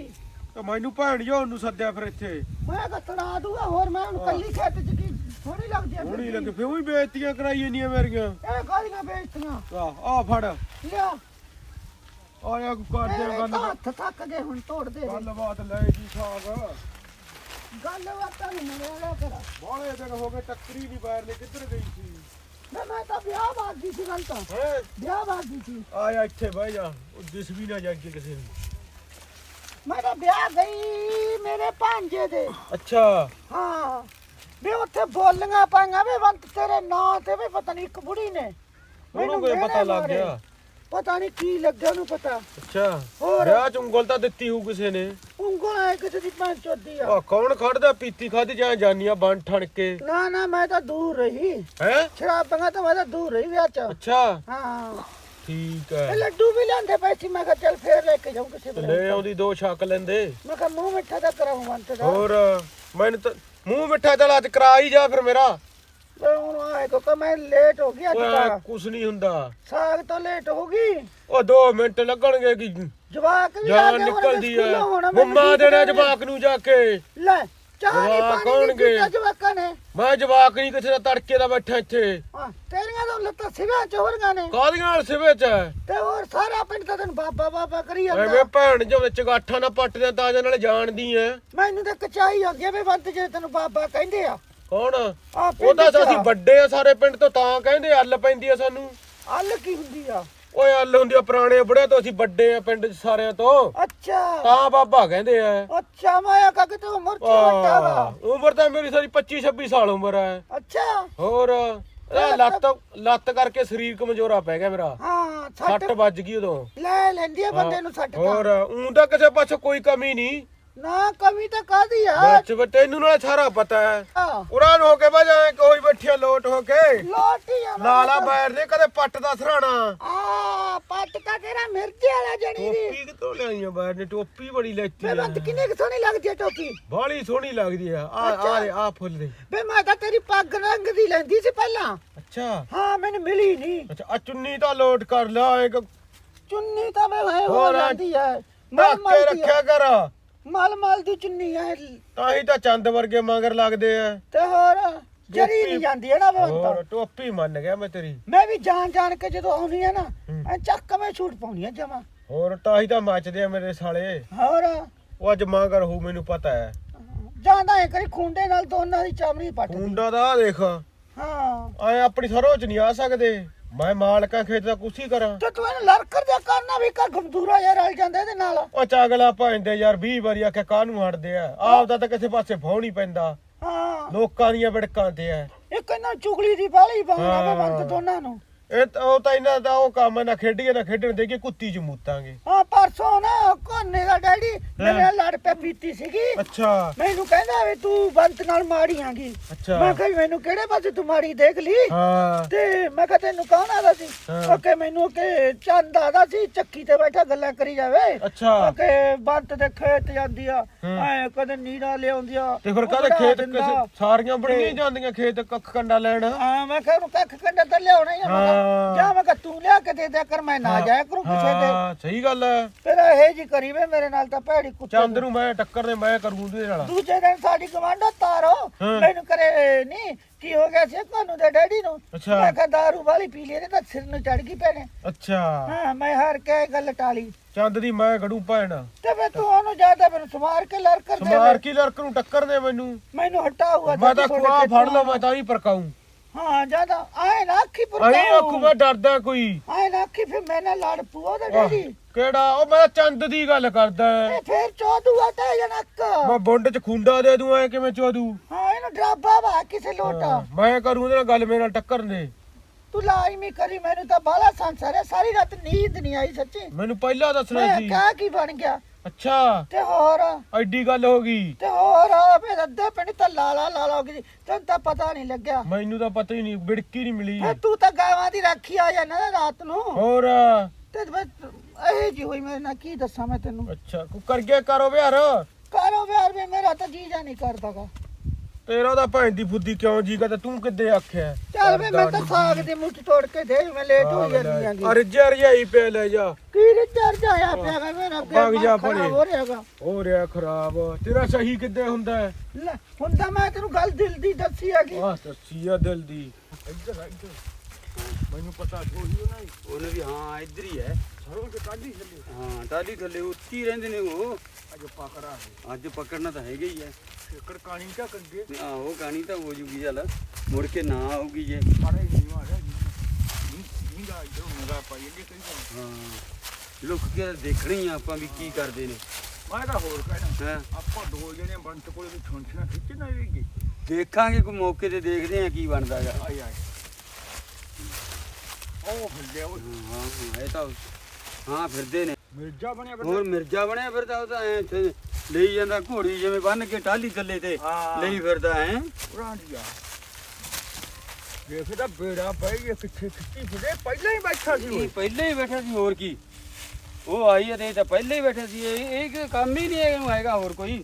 D: ਤੇ ਮੈਨੂੰ ਭੈਣ ਜੋ ਉਹਨੂੰ ਸੱਦਿਆ ਫਿਰ ਇੱਥੇ।
C: ਮੈਂ ਤਾਂ ਤੜਾ ਦੂਗਾ ਹੋਰ ਮੈਂ ਹੁਣ ਕੱਲੀ ਖੇਤ ਚ ਕੀ ਥੋੜੀ ਲੱਗਦੀ ਆ ਫਿਰਦੀ।
D: ਲੱਗੇ ਫਿਰ ਵੀ ਬੇਇੱਜ਼ਤੀਆਂ ਕਰਾਈ ਜਾਂਦੀਆਂ ਮੇਰੀਆਂ।
C: ਇਹ ਕਾਹਦੀਆਂ ਵੇਚਤੀਆਂ
D: ਆ ਆ ਫੜ।
C: ਲਿਆ।
D: ਆ
C: ਤੇਰੇ
D: ਗੱਲ
C: ਤਾਂ ਹੱਥ ਥੱਕ ਗਏ ਹੁਣ ਤੋੜ ਦੇ
D: ਗੱਲਬਾਤ ਲੈ ਜੀ ਸਾਗ।
C: ਗੱਲ ਵਾਤਾਂ ਨੂੰ ਮਿਲਿਆ ਕਰ
D: ਬਾਹਲੇ ਦਿਨ ਹੋ ਗਏ ਟੱਕਰੀ ਨਹੀਂ ਬਾਹਰ ਨੇ ਕਿੱਧਰ ਗਈ ਸੀ।
C: ਮੈਂ ਮੈਂ ਤਾਂ ਵਿਆਹ ਬਾਗੀ ਸੀ ਗੱਲ ਤਾਂ।
D: ਹੈ?
C: ਵਿਆਹ ਬਾਗੀ ਸੀ।
D: ਆਇਆ ਇੱਥੇ ਬਹਿ ਜਾ ਉਹ ਦਿਸ ਵੀ ਨਾ ਜਾਂਦੀ ਕਿਸੇ ਨੂੰ।
C: ਮੈਂ ਤਾਂ ਵਿਆਹ ਗਈ ਮੇਰੇ ਭਾਂਜੇ ਦੇ।
D: ਅੱਛਾ।
C: ਹਾਂ। ਵੀ ਉੱਥੇ ਬੋਲੀਆਂ ਪਾਈਆਂ ਵੀ ਵੰਤ ਤੇਰੇ ਨਾਂ ਤੇ ਵੀ ਪਤਾ ਨਹੀਂ ਇੱਕ ਬੁੜੀ ਨੇ।
D: ਉਹਨੂੰ ਕੋਈ ਪਤਾ ਲੱਗ। ਗਿਆ?
C: ਪਤਾ ਨਹੀਂ ਕੀ ਲੱਗਿਆ ਉਹਨੂੰ ਪਤਾ।
D: ਅੱਛਾ
C: ਹੋਰ?
D: ਵਿਆਹ ਚ ਉਂਗਲ ਤਾਂ ਦਿੱਤੀ ਹੋਊ ਕਿਸੇ ਨੇ।
C: ਉਂਗਲ ਐ ਕਿਸੇ ਦੀ ਭੈਣ ਚੋਦੀ ਆ।
D: ਆ ਕੌਣ ਖੜਦਾ ਪੀਤੀ ਖਾਦੀ ਜਾਂ ਜਾਨੀਆਂ ਬਣ ਠਣ ਕੇ?
C: ਨਾ ਨਾ ਮੈਂ ਤਾਂ ਦੂਰ ਰਹੀ।
D: ਹੈ?
C: ਸ਼ਰਾਬਾਂ ਤਾਂ ਮੈਂ ਤਾਂ ਦੂਰ ਰਹੀ ਵਿਆਹ ਚ।
D: ਅੱਛਾ।
C: ਹਾਂ।
D: ਠੀਕ
C: ਇਹ
D: ਹੈ
C: ਲੱਡੂ ਵੀ ਲਿਆਂਦੇ ਪਏ ਸੀ ਮੈਂ ਕਿਹਾ ਚੱਲ ਫੇਰ ਲੈ ਕੇ ਜਾਉਂ ਕਿਸੇ
D: ਤੇ
C: ਵੇਲੇ।
D: ਲੈ ਆਉਂਦੀ ਦੋ ਛੱਕ ਲੈਂਦੇ।
C: ਮੈਂ ਕਿਹਾ ਮੂੰਹ ਮਿੱਠਾ ਤਾਂ ਕਰਾਉਂ ਵੰਤ ਦਾ।
D: ਹੋਰ ਮੈਨੂੰ ਤਾਂ ਮੂੰਹ ਮਿੱਠਾ ਚੱਲ ਅੱਜ ਕਰਾ ਹੀ ਜਾ ਫਿਰ ਮੇਰਾ।
C: ਮੈਂ ਹੁਣ ਆਏ ਕੋ ਮੈਂ ਲੇਟ ਹੋ ਗਈ ਅੱਜ
D: ਓਏ
C: ਤਾਂ।
D: ਕੁਛ ਨਹੀਂ ਹੁੰਦਾ।
C: ਸਾਗ ਤੋਂ ਲੇਟ ਹੋ ਗਈ।
D: ਉਹ 2 ਮਿੰਟ ਲੱਗਣਗੇ ਕਿ
C: ਜਵਾਕ ਵੀ ਆ
D: ਜਾਨ
C: ਗਏ ਹੁਣ
D: ਨਿਕਲਦੀ ਐ
C: ਸਕੂਲੋਂ ਹੁਣ ਮੈਨੂੰ
D: ਮੰਮਾ
C: ਠੀਕ
D: ਦੇਣਾ
C: ਕਰਨੇ।
D: ਜਵਾਕ ਨੂੰ ਜਾ ਕੇ।
C: ਲੈ ਚਾਹ ਨਹੀਂ
D: ਜਵਾਕ
C: ਪਾਣੀ ਨਹੀਂ
D: ਆਉਣਗੇ।
C: ਪੀਤਾ ਜਵਾਕਾਂ ਨੇ।
D: ਮੈਂ ਜਵਾਕ ਨਹੀਂ ਕਿਸੇ ਦਾ ਤੜਕੇ ਦਾ ਬੈਠਾ ਇੱਥੇ।
C: ਹਾਂ, ਤੇਰੀਆਂ ਤਾਂ ਲੱਤਾਂ ਸਿਵਿਆਂ ਚ ਹੋਰੀਆਂ ਨੇ
D: ਕਾਹਦੀਆਂ ਨਾਲ ਸਿਵੇ ਚ? ਹੈ?
C: ਤੇ ਹੋਰ ਸਾਰਾ ਪਿੰਡ ਤਾਂ ਤੈਨੂੰ ਬਾਬਾ ਬਾਬਾ ਕਰੀ
D: ਐਵੇਂ
C: ਜਾਂਦਾ
D: ਭੈਣ ਜੋ ਵਿੱਚ ਗਾਠਾਂ ਨਾਲ ਪੱਟਦੇ ਤਾਜਾ ਨਾਲ ਜਾਣਦੀ ਐ।
C: ਮੈਨੂੰ ਤਾਂ ਕਚਾਈ ਗਿਆ ਵੀ ਬੰਤ ਜੇ ਤੈਨੂੰ ਬਾਬਾ ਕਹਿੰਦੇ ਆ।
D: ਕੌਣ?
C: ਆ
D: ਉਹ ਤਾਂ
C: ਚ
D: ਅਸੀਂ ਵੱਡੇ ਆ ਸਾਰੇ ਪਿੰਡ ਤੋਂ ਤਾਂ ਕਹਿੰਦੇ ਅੱਲ ਪੈਂਦੀ ਆ ਸਾਨੂੰ।
C: ਅੱਲ ਕੀ ਹੁੰਦੀ ਆ?
D: ਓਏ ਹੱਲ ਹੁੰਦੀ ਆ ਪੁਰਾਣੇ ਬੁੜੇ ਤੋਂ ਅਸੀਂ ਵੱਡੇ ਆ ਪਿੰਡ 'ਚ ਸਾਰਿਆਂ ਤੋਂ।
C: ਅੱਛਾ।
D: ਤਾਂ ਬਾਬਾ ਕਹਿੰਦੇ ਆ।
C: ਅੱਛਾ ਮਾਇਆ ਕਾ ਕਿ ਤੂੰ ਉਮਰ ਚ ਵੱਡਾ ਵਾ।
D: ਆਹ, ਉਮਰ ਤਾਂ ਮੇਰੀ ਸਾਰੀ 25 26 ਸਾਲ ਉਮਰ ਹੈ
C: ਅੱਛਾ।
D: ਹੋਰ ਇਹ ਲੱਤ ਲੱਤ ਕਰਕੇ ਸਰੀਰ ਕਮਜ਼ੋਰਾ ਪੈ ਗਿਆ ਮੇਰਾ।
C: ਹਾਂ
D: ਸੱਟ ਵੱਜ ਗਈ ਉਦੋਂ।
C: ਲੈ ਲੈਂਦੀ ਆ ਬੰਦੇ ਨੂੰ ਛੱਟ
D: ਹੋਰ ਊਂ ਤਾਂ ਕਿਸੇ ਪਾਸੋਂ ਕੋਈ ਕਮੀ ਨਹੀਂ।
C: ਨਾ ਕਮੀ ਤਾਂ ਕਾਦੀ ਆ?
D: ਬੱਚ ਬੱਚੇ ਤੈਨੂੰ ਨਾਲ ਸਾਰਾ ਪਤਾ ਹੈ।
C: ਹਾਂ
D: ਉਰਾਂ ਨੂੰ ਹੋ ਕੇ ਬਜਾ ਕੋਈ ਬੈਠਿਆ ਲੋਟ ਹੋ ਕੇ।
C: ਲੋਟੀ ਆ
D: ਲਾਲਾ ਬੈਰ ਦੇ ਕਦੇ ਪੱਟ ਦਾ ਸਰਾਣਾ।
C: ਆ ਪੱਟ ਤਾਂ ਤੇਰਾ ਮਿਰਚੇ ਵਾਲਾ ਜਣੀ ਦੀ।
D: ਟੋਪੀ ਕਿਤੋਂ ਲਿਆਈਆਂ ਬੈਰ ਨੇ ਟੋਪੀ ਬੜੀ ਲੈਤੀ
C: ਬੇ
D: ਆ।
C: ਬੰਦ ਕਿੰਨੇ ਕੁ ਸੋਹਣੀ ਲੱਗਦੀ ਆ ਟੋਪੀ?
D: ਬਾਲੀ ਸੋਹਣੀ ਲੱਗਦੀ ਆ। ਆ ਆ ਆ ਫੁੱਲ ਦੇ।
C: ਬੇ ਮੈਂ ਤਾਂ ਤੇਰੀ ਪੱਗ ਰੰਗ ਦੀ ਲੈਂਦੀ ਸੀ ਪਹਿਲਾਂ।
D: ਅੱਛਾ।
C: ਹਾਂ ਮੈਨੂੰ ਮਿਲੀ ਨਹੀਂ।
D: ਅੱਛਾ ਆ ਚੁੰਨੀ ਤਾਂ ਲੋਟ ਕਰ ਲਾ ਇੱਕ
C: ਚੁੰਨੀ ਤਾਂ ਮੈਂ ਹੈ ਹੋ
D: ਹੋਰ ਆ-
C: ਜਾਂਦੀ ਹੈ ਦੀ
D: ਰੱਖਿਆ ਕਰ।
C: ਮਲ ਮਲ ਦੀ ਚੁੰਨੀ ਹੈ
D: ਤਾਂ ਹੀ ਤਾਂ ਚੰਦ ਵਰਗੇ ਮਗਰ ਲੱਗਦੇ ਆ
C: ਤੇ ਹੋਰ ਜਰੀ ਨਹੀਂ ਜਾਂਦੀ ਹੈ ਨਾ
D: ਹੋਰ ਟੋਪੀ ਮੰਨ ਗਿਆ ਮੈਂ ਤੇਰੀ।
C: ਮੈਂ ਵੀ ਜਾਣ ਜਾਣ ਕੇ ਜਦੋਂ ਆਉਣੀ ਹੈ ਨਾ
D: ਹੂੰ।
C: ਐ ਚੱਕ ਮੈਂ ਛੂਟ ਪਾਉਣੀ ਹੈ ਜਮਾ।
D: ਹੋਰ ਤਾਂ ਹੀ ਤਾਂ ਮੱਚਦੇ ਆ ਮੇਰੇ ਸਾਲੇ।
C: ਹੋਰ।
D: ਉਹ ਅੱਜ ਮਗਰ ਹੋ ਮੈਨੂੰ ਪਤਾ ਹੈ
C: ਜਾਂਦਾ ਐ ਕਰੀ ਖੁੰਡੇ ਨਾਲ ਦੋਨਾਂ ਦੀ ਚਮੜੀ ਪੱਟ ਦੀ।
D: ਦਾ ਆਹ ਦੇਖ।
C: ਹਾਂ।
D: ਐ ਆਪਣੀ ਸਰੋਂ ਚ ਨਹੀਂ ਆ ਸਕਦੇ। ਮੈਂ ਮਾਲਕਾਂ ਖੇਤ ਦਾ ਕੁਛ ਹੀ ਕਰਾਂ।
C: ਤੇ ਤੂੰ ਇਹਨੂੰ ਲੜਕਰ ਜਾ ਕਰਨਾ ਵੀ ਕਰ ਗਮਦੂਰਾ ਯਾਰ ਰਲ ਜਾਂਦੇ ਇਹਦੇ ਨਾਲ।
D: ਉਹ ਚਾਗਲਾ ਭਾਂਦੇ ਯਾਰ 20 ਵਾਰੀ ਆਖਿਆ ਕਾਹਨੂੰ ਹਟਦੇ ਆ? ਆਪਦਾ ਤਾਂ ਕਿਸੇ ਪਾਸੇ ਫਾਉ ਨਹੀਂ ਪੈਂਦਾ।
C: ਹਾਂ।
D: ਲੋਕਾਂ ਦੀਆਂ ਵਿੜਕਾਂ ਤੇ ਆ।
C: ਇੱਕ ਇਹਨਾਂ ਚੁਗਲੀ ਦੀ ਬਾਲੀ
D: ਹਾਂ।
C: ਬੰਦ ਦੋਨਾਂ ਨੂੰ।
D: ਇਹ ਤਾਂ- ਉਹ ਤਾਂ ਇਹਨਾਂ ਦਾ ਉਹ ਕੰਮ ਹੈ ਨਾ ਖੇਡੀਏ ਨਾ ਖੇਡਣ ਦੇ ਕਿ ਕੁੱਤੀ ਚ ਮੂਤਾਂਗੇ।
C: ਹਾਂ ਪਰਸੋਂ ਨਾ ਕੋਨੇ ਦਾ ਡੈਡੀ ਮੇਰੇ ਨਾਲ ਲੜ ਪਿਆ ਪੀਤੀ ਸੀਗੀ।
D: ਅੱਛਾ।
C: ਮੈਨੂੰ ਕਹਿੰਦਾ ਵੀ ਤੂੰ ਬੰਤ ਨਾਲ ਮਾੜੀ ਆਂਗੀ।
D: ਅੱਛਾ।
C: ਮੈਂ ਕਿਹਾ ਵੀ ਮੈਨੂੰ ਕਿਹੜੇ ਪਾਸੇ ਤੂੰ ਮਾੜੀ ਦੇਖ ਲਈ?
D: ਹਾਂ।
C: ਤੇ ਮੈਂ ਕਿਹਾ ਤੈਨੂੰ ਕੌਣ ਆਦਾ ਸੀ?
D: ਹਾਂ।
C: ਓਕੇ ਮੈਨੂੰ ਕਿ ਚੰਦ ਆਦਾ ਸੀ ਚੱਕੀ ਤੇ ਬੈਠਾ ਗੱਲਾਂ ਕਰੀ ਜਾਵੇ।
D: ਅੱਛਾ।
C: ਓਕੇ ਬੰਤ ਦੇ ਖੇਤ ਜਾਂਦੀ ਆ
D: ਹੂੰ।
C: ਐ ਕਦੇ ਨੀਰਾ ਲਿਆਉਂਦੀ ਆ
D: ਤੇ ਫਿਰ ਕਾਹਦੇ ਖੇਤ
C: ਦਿੰਦਾ।
D: ਸਾਰੀਆਂ ਬੜੀਆਂ ਹੀ ਜਾਂਦੀਆਂ ਖੇਤ ਕੱਖ ਕੰਡਾ ਲੈਣ?
C: ਹਾਂ ਮੈਂ ਕਿਹਾ ਉਹਨੂੰ ਕੱਖ ਕੰਡਾ ਤਾਂ ਲਿਆਉਣਾ ਹੀ ਆ ਮੈਂ ਕਿਹਾ,
D: ਹਾਂ।
C: ਜਾ ਮੈਂ ਕਿਹਾ ਤੂੰ ਲਿਆ ਕੇ ਦੇ ਦਿਆ ਕਰ ਮੈਂ ਨਾ ਜਾਇਆ ਕਰੂੰ ਕਿਸੇ ਦੇ।
D: ਹਾਂ ਸਹੀ ਗੱਲ ਹੈ
C: ਫਿਰ ਇਹ ਜੀ ਕਰੀ ਵੇ ਮੇਰੇ ਨਾਲ ਤਾਂ ਭੈੜੀ ਕੁੱਤੇ
D: ਚੰਦ ਨੂੰ ਮੈਂ ਟੱਕਰ ਦੇ ਮੈਂ ਕਰੂੰ ਉਹਦੇ ਨਾਲ।
C: ਦੂਜੇ ਦਿਨ ਸਾਡੀ ਕਮਾਂਡੋ ਤਾਰੋ।
D: ਹਾਂ।
C: ਮੈਨੂੰ ਕਰੇ ਨਹੀਂ ਕੀ ਹੋ ਗਿਆ ਸੀ ਤੁਹਾਨੂੰ ਦੇ ਡੈਡੀ ਨੂੰ?
D: ਅੱਛਾ।
C: ਮੈਂ ਕਿਹਾ ਦਾਰੂ ਵਾਲੀ ਪੀ ਲਈ ਇਹਦੇ ਤਾਂ ਸਿਰ ਨੂੰ ਚੜ ਗਈ ਭੈਣੇ।
D: ਅੱਛਾ।
C: ਹਾਂ ਮੈਂ ਹਾਰ ਕੇ ਇਹ ਗੱਲ ਟਾਲੀ।
D: ਚੰਦ ਦੀ ਮੈਂ ਗੜੂ ਭੈਣ।
C: ਤੇ ਫਿਰ ਤੂੰ ਉਹਨੂੰ ਜ਼ਿਆਦਾ ਮੈਨੂੰ ਸਮਾਰ ਕੇ ਲੜ ਕਰ ਦੇ
D: ਸਮਾਰ ਕੀ ਲੜਕ ਨੂੰ ਟੱਕਰ ਦੇ ਮੈਨੂੰ।
C: ਮੈਨੂੰ ਹਟਾ ਹੁਆ
D: ਮੈਂ ਤਾਂ ਖੁਆ ਫੜ ਲਵਾਂ ਮੈਂ ਤਾਂ ਹੀ ਪਰਕਾਉਂ
C: ਹਾਂ ਜ਼ਿਆਦਾ। ਆਏ ਨਾ ਅੱਖੀ ਪਰ
D: ਅਹੀਂ ਆਖੂ ਮੈਂ ਡਰਦਾ ਕੋਈ।
C: ਆਏ ਨਾ ਅੱਖੀ ਫਿਰ ਮੈਂ ਨਾ ਲੜ ਪੂਆ ਦਾ ਡੈਡੀ।
D: ਕਿਹੜਾ? ਉਹ ਮੈਂ ਚੰਦ ਦੀ ਗੱਲ ਕਰਦਾ।
C: ਇਹ ਫਿਰ ਚੋਦੂ ਆਟਾ ਜਨਕ
D: ਮੈਂ ਬੁੰਡ ਚ ਖੁੰਡਾ ਦੇ ਦੂੰ ਐ ਕਿਵੇਂ ਚੋਦੂ
C: ਹਾਂ ਇਹਨੂੰ ਡਰਾਬਾ ਵਾ ਕਿਸੇ ਲੋਟਾ
D: ਮੈਂ ਕਰੂੰ ਉਹਦੇ ਨਾਲ ਗੱਲ ਮੇਰੇ ਨਾਲ ਟੱਕਰ ਦੇ
C: ਤੂੰ ਲਾਜ਼ਮੀ ਕਰੀ ਮੈਨੂੰ ਤਾਂ ਬਾਲਾ ਸੰਸਾਰ ਹੈ। ਸਾਰੀ ਰਾਤ ਨੀਂਦ ਨਹੀਂ ਆਈ ਸੱਚੀ।
D: ਮੈਨੂੰ ਪਹਿਲਾਂ ਦੱਸਣਾ
C: ਮੈਂ
D: ਸੀ।
C: ਕਿਹਾ ਕੀ ਬਣ ਗਿਆ?
D: ਅੱਛਾ।
C: ਤੇ ਹੋਰ?
D: ਐਡੀ ਗੱਲ ਹੋ ਗਈ।
C: ਤੇ ਹੋਰ ਫਿਰ ਅੱਧੇ ਪਿੰਡ ਤਾਂ ਲਾਲਾ ਲਾਲਾ ਹੋ ਗਈ। ਤੈਨੂੰ ਤਾਂ ਪਤਾ ਨਹੀਂ ਲੱਗਿਆ।
D: ਮੈਨੂੰ ਤਾਂ ਪਤਾ ਹੀ ਨਹੀਂ ਬਿੜਕੀ ਨਹੀਂ ਮਿਲੀ।
C: ਫਿਰ ਤੂੰ ਤਾਂ ਗਾਵਾਂ ਦੀ ਰਾਖੀ ਆ ਜਾਂਦਾ ਨਾ ਰਾਤ ਨੂੰ।
D: ਹੋਰ?
C: ਤੇ ਇਹ ਜੀ ਹੋਈ ਮੇਰੇ ਨਾਲ ਕੀ ਦੱਸਾਂ ਮੈਂ ਤੈਨੂੰ?
D: ਅੱਛਾ ਕੋ ਕਰ ਗਿਆ ਕਰੋ ਵਿਹਾਰ?
C: ਵੀ ਮੇਰਾ ਤਾਂ ਜੀਜਾ ਨਹੀਂ ਕਰਦਾਗਾ।
D: ਤੇਰਾ ਤਾਂ ਭੈਣ ਦੀ ਫੁੱਦੀ ਕਿਉਂ ਜੀ ਕਰਦਾ? ਤੂੰ ਕਿੱਦੇ ਆਖਿਆ?
C: ਚੱਲ ਵੇ ਮੈਂ ਤਾਂ ਸਾਗ ਦੀ ਮੁੱਠ ਤੋੜ ਕੇ ਦੇ ਮੈਂ ਲੇਟ ਹੋ ਜਾਂਦੀ ਆਂਗੀ
D: ਅਰੇ ਜਰਜਾਈ ਪੈ ਲੈ ਜਾ।
C: ਕੀ ਰਿਚਾਰ ਜਾਇਆ ਪਿਆ ਵਾ? ਮੇਰਾ ਅੱਗੇ
D: ਭੱਗ ਜਾ ਭਲੇ।
C: ਹੋ ਰਿਹਾਗਾ
D: ਹੋ ਰਿਹਾ ਖਰਾਬ। ਤੇਰਾ ਸਹੀ ਕਿੱਦੇ ਹੁੰਦਾ ਹੈ?
C: ਤਾਂ ਮੈਂ ਤੈਨੂੰ ਗੱਲ ਦਿਲ ਦੀ ਦੱਸੀ ਹੈਗੀ।
D: ਆਹ ਸੱਚੀ ਆ ਦਿਲ ਦੀ। ਇੱਧਰ ਆ, ਇੱਧਰ। ਮੈਨੂੰ ਪਤਾ ਕੋਈ ਨਾ
B: ਉਹਨੇ ਵੀ ਹਾਂ ਇੱਧਰ ਹੀ ਹੈ।
D: ਸਰੋਂ ਕੇ ਕਾਢੀ ਚੱਲੇ
B: ਹਾਂ ਟਾਲੀ ਥੱਲੇ ਉੱਚੀ ਰਹਿੰਦੇ ਨੇ ਉਹ।
D: ਅੱਜ ਪਕੜਾ ਹੈ
B: ਅੱਜ ਪਕੜਨਾ ਤਾਂ ਹੈਗਾ ਹੀ ਹੈ।
D: ਕੜਕਾਣੀ ਕਾ ਕੰਗੇ।
B: ਆਹੋ ਗਾਣੀ ਤਾਂ ਹੋ ਜੂਗੀ ਚੱਲ। ਮੁੜ ਕੇ ਨਾ ਆਊਗੀ ਜੇ।
D: ਮਾਰੇ ਨਹੀਂ ਮਾਰਿਆ ਨਹੀਂ ਗਾ ਇਧਰ ਨਗਾ ਪਾਈਏ ਕਈ ਵਾਰ
B: ਹਾਂ। ਲੁੱਕ ਕੇ ਦੇਖਣੀ ਆ ਆਪਾਂ ਵੀ ਕੀ ਕਰਦੇ ਨੇ।
D: ਮੈਂ ਤਾਂ ਹੋਰ ਕਹਿਣਾ।
B: ਹਾਂ?
D: ਆਪਾਂ ਦੋ ਜਣੇ ਬੰਤ ਕੋਲੇ ਵੀ ਛੁੰਛਣਾ ਖਿੱਚ ਨਾ ਵੇਗੀ
B: ਦੇਖਾਂਗੇ ਕੋਈ ਮੌਕੇ ਤੇ ਦੇਖਦੇ ਆ ਕੀ ਬਣਦਾ ਹੈਗਾ।
D: ਆਈ ਆਈ ਉਹ ਫੁੱਲਿਆ ਉਹ
B: ਹਾਂ ਹਾਂ ਇਹ ਤਾਂ ਹਾਂ ਫਿਰਦੇ ਨੇ।
D: ਮਿਰਜਾ ਬਣਿਆ
B: ਹੋਰ ਮਿਰਜ਼ਾ ਬਣਿਆ ਫਿਰਦਾ ਉਹ ਤਾਂ ਐ ਇੱਥੇ ਲਈ ਜਾਂਦਾ ਘੋੜੀ ਜਿਵੇਂ ਬੰਨ ਕੇ ਟਾਲੀ ਥੱਲੇ ਤੇ
D: ਹਾਂ।
B: ਲਈ ਫਿਰਦਾ ਐ
D: ਪੁਰਾਣੀਆ। ਦੇਖਦਾ ਬੇੜਾ ਪਈ ਇਹ ਕਿੱਥੇ ਖਿੱਚੀ ਫਿਰੇ। ਪਹਿਲਾਂ ਹੀ ਬੈਠਾ ਸੀ
B: ਇਹ
D: ਉਹ।
B: ਪਹਿਲੇ ਹੀ ਬੈਠਾ ਸੀ ਹੋਰ ਕੀ। ਉਹ ਆਈ ਹੈ ਤੇ ਇਹ ਤਾਂ ਪਹਿਲੇ ਹੀ ਬੈਠਾ ਸੀ। ਇਹ ਇਹ ਕੋਈ ਕੰਮ ਹੀ ਨਹੀਂ ਇਹਨੂੰ ਹੈਗਾ ਹੋਰ ਕੋਈ।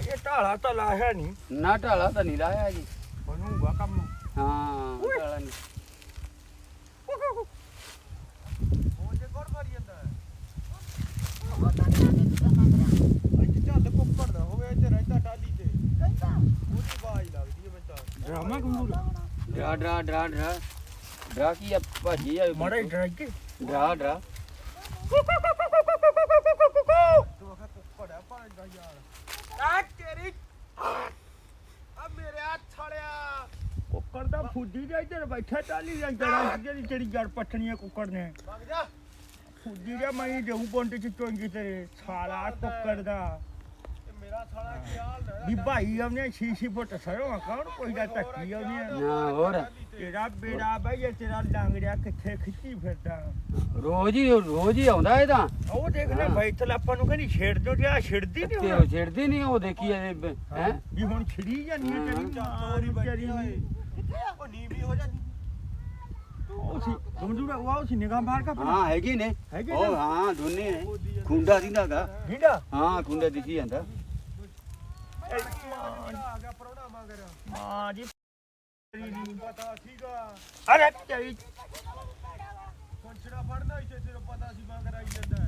D: ਇਹ ਢਾਲਾ ਤਾਂ ਲਾਇਆ ਨਹੀਂ।
B: ਨਾ ਢਾਲਾ ਤਾਂ ਨਹੀਂ ਲਾਇਆ ਜੀ
D: ਬਣੂਗਾ ਕੰਮ
B: ਹਾਂ ਢਾਲਾ ਨਹੀਂ
D: ਉਹ ਜੇ ਕੋਰ ਮਾਰੀ ਜਾਂਦਾ ਅੱਜ ਚੱਲ ਕੁੱਕੜ ਨਾ ਹੋਵੇ ਇੱਥੇ ਰਹਿੰਦਾ ਟਾਲੀ ਤੇ ਉਹਦੀ ਆਵਾਜ਼ ਲੱਗਦੀ ਹੈ ਮੈਨੂੰ ਤਾਂ ਡਰਾਮਾ ਕੰਗੂਰ
B: ਡਰਾ ਡਰਾ ਡਰਾ ਡਰਾ। ਡਰਾ ਕੀ ਆ ਭਾਜੀ ਆ।
D: ਮਾੜਾ ਹੀ ਡਰਾਈ ਕੇ।
B: ਡਰਾ ਡਰਾ।
D: ਤੂੰ ਆਖਾ ਕੁੱਕੜ ਆ ਭਾਂਦਾ ਯਾਰ ਆ ਤੇਰੀ ਆ ਮੇਰੇ ਹੱਥ ਛੜਿਆ ਕੁੱਕੜ ਦਾ
B: ਖੁੱਦੀ ਦੇ ਇੱਧਰ ਬੈਠਾ ਟਾਲੀ ਜਾਂ ਜੜਾ ਜਿਹੜੀ ਜਿਹੜੀ ਜੜ ਪੱਟਣੀ ਕੁੱਕੜ ਨੇ।
D: ਵਗ ਜਾ।
B: ਖੁੱਦੀ ਦੇ ਮੈਂ ਦੇਉ ਪੁੰਟ ਚ ਚੁੰਗੀ ਤੇਰੇ ਸਾਲਾ ਕੁੱਕੜ ਦਾ। ਵੀ ਭਾਈ ਉਹਨੇ ਛੀ ਫੁੱਟ ਸਰੋਂ ਆ, ਕੌਣ ਕੋਈ ਦਾ ਟੱਕੀ ਉਹਨੇ
A: ਨਾ ਹੋਰ।
B: ਤੇਰਾ? ਬੇੜਾ ਬਈ ਇਹ ਤੇਰਾ ਡਾਂਗੜਿਆ ਕਿੱਥੇ ਖਿੱਚੀ ਫਿਰਦਾ?
A: ਰੋਜ਼ ਹੀ ਰੋਜ਼ ਹੀ ਆਉਂਦਾ ਇਹ ਤਾਂ।
B: ਉਹ ਦੇਖ ਲੈ। ਬੈਠਲ ਆਪਾਂ ਨੂੰ ਕਹਿੰਦੀ ਛੇੜ ਦੋ ਤੇ ਆ ਛਿੜਦੀ
A: ਤੇ
B: ਨਹੀਂ
A: ਉਹ ਛੇੜਦੀ ਨਹੀਂ ਉਹ ਦੇਖੀ ਹੈ। ਹੈ?
B: ਵੀ ਹੁਣ ਛਿੜੀ ਜਾਂਦੀ ਹੈ ਤੇਰੀ ਮਾਂ ਦੀ। ਵਿਚਾਰੀ
D: ਉਹ ਨੀਵੀਂ ਹੋ ਜਾਂਦੀ।
B: ਉਹ ਸੀ ਗਮਜੂੜਾ ਉਹ ਸੀ ਨਿਗਾਹ ਮਾਰ ਕੇ
A: ਹਾਂ ਹੈਗੀ ਨੇ।
B: ਹੈਗੇ
A: ਉਹ
B: ਨੇ?
A: ਹਾਂ ਦੋਨੇ ਨੇ ਖੁੰਡਾ ਦੀ ਨਾਗਾ
B: ਢੀਂਡਾ
A: ਹਾਂ ਖੁੰਡਾ ਦਿਖੀ ਜਾਂਦਾ।
D: ਆ ਗਿਆ ਪਰੋਣਾ ਮਗਰ
B: ਮਾਂ ਦੀ
D: ਪਤਾ ਸੀਗਾ
B: ਅਰੇ ਤੇਰੀ
D: ਪੰਛੜਾ ਫੜਨਾ ਇੱਥੇ ਤੈਨੂੰ ਪਤਾ ਸੀ ਮਗਰ ਆਈ ਜਾਂਦਾ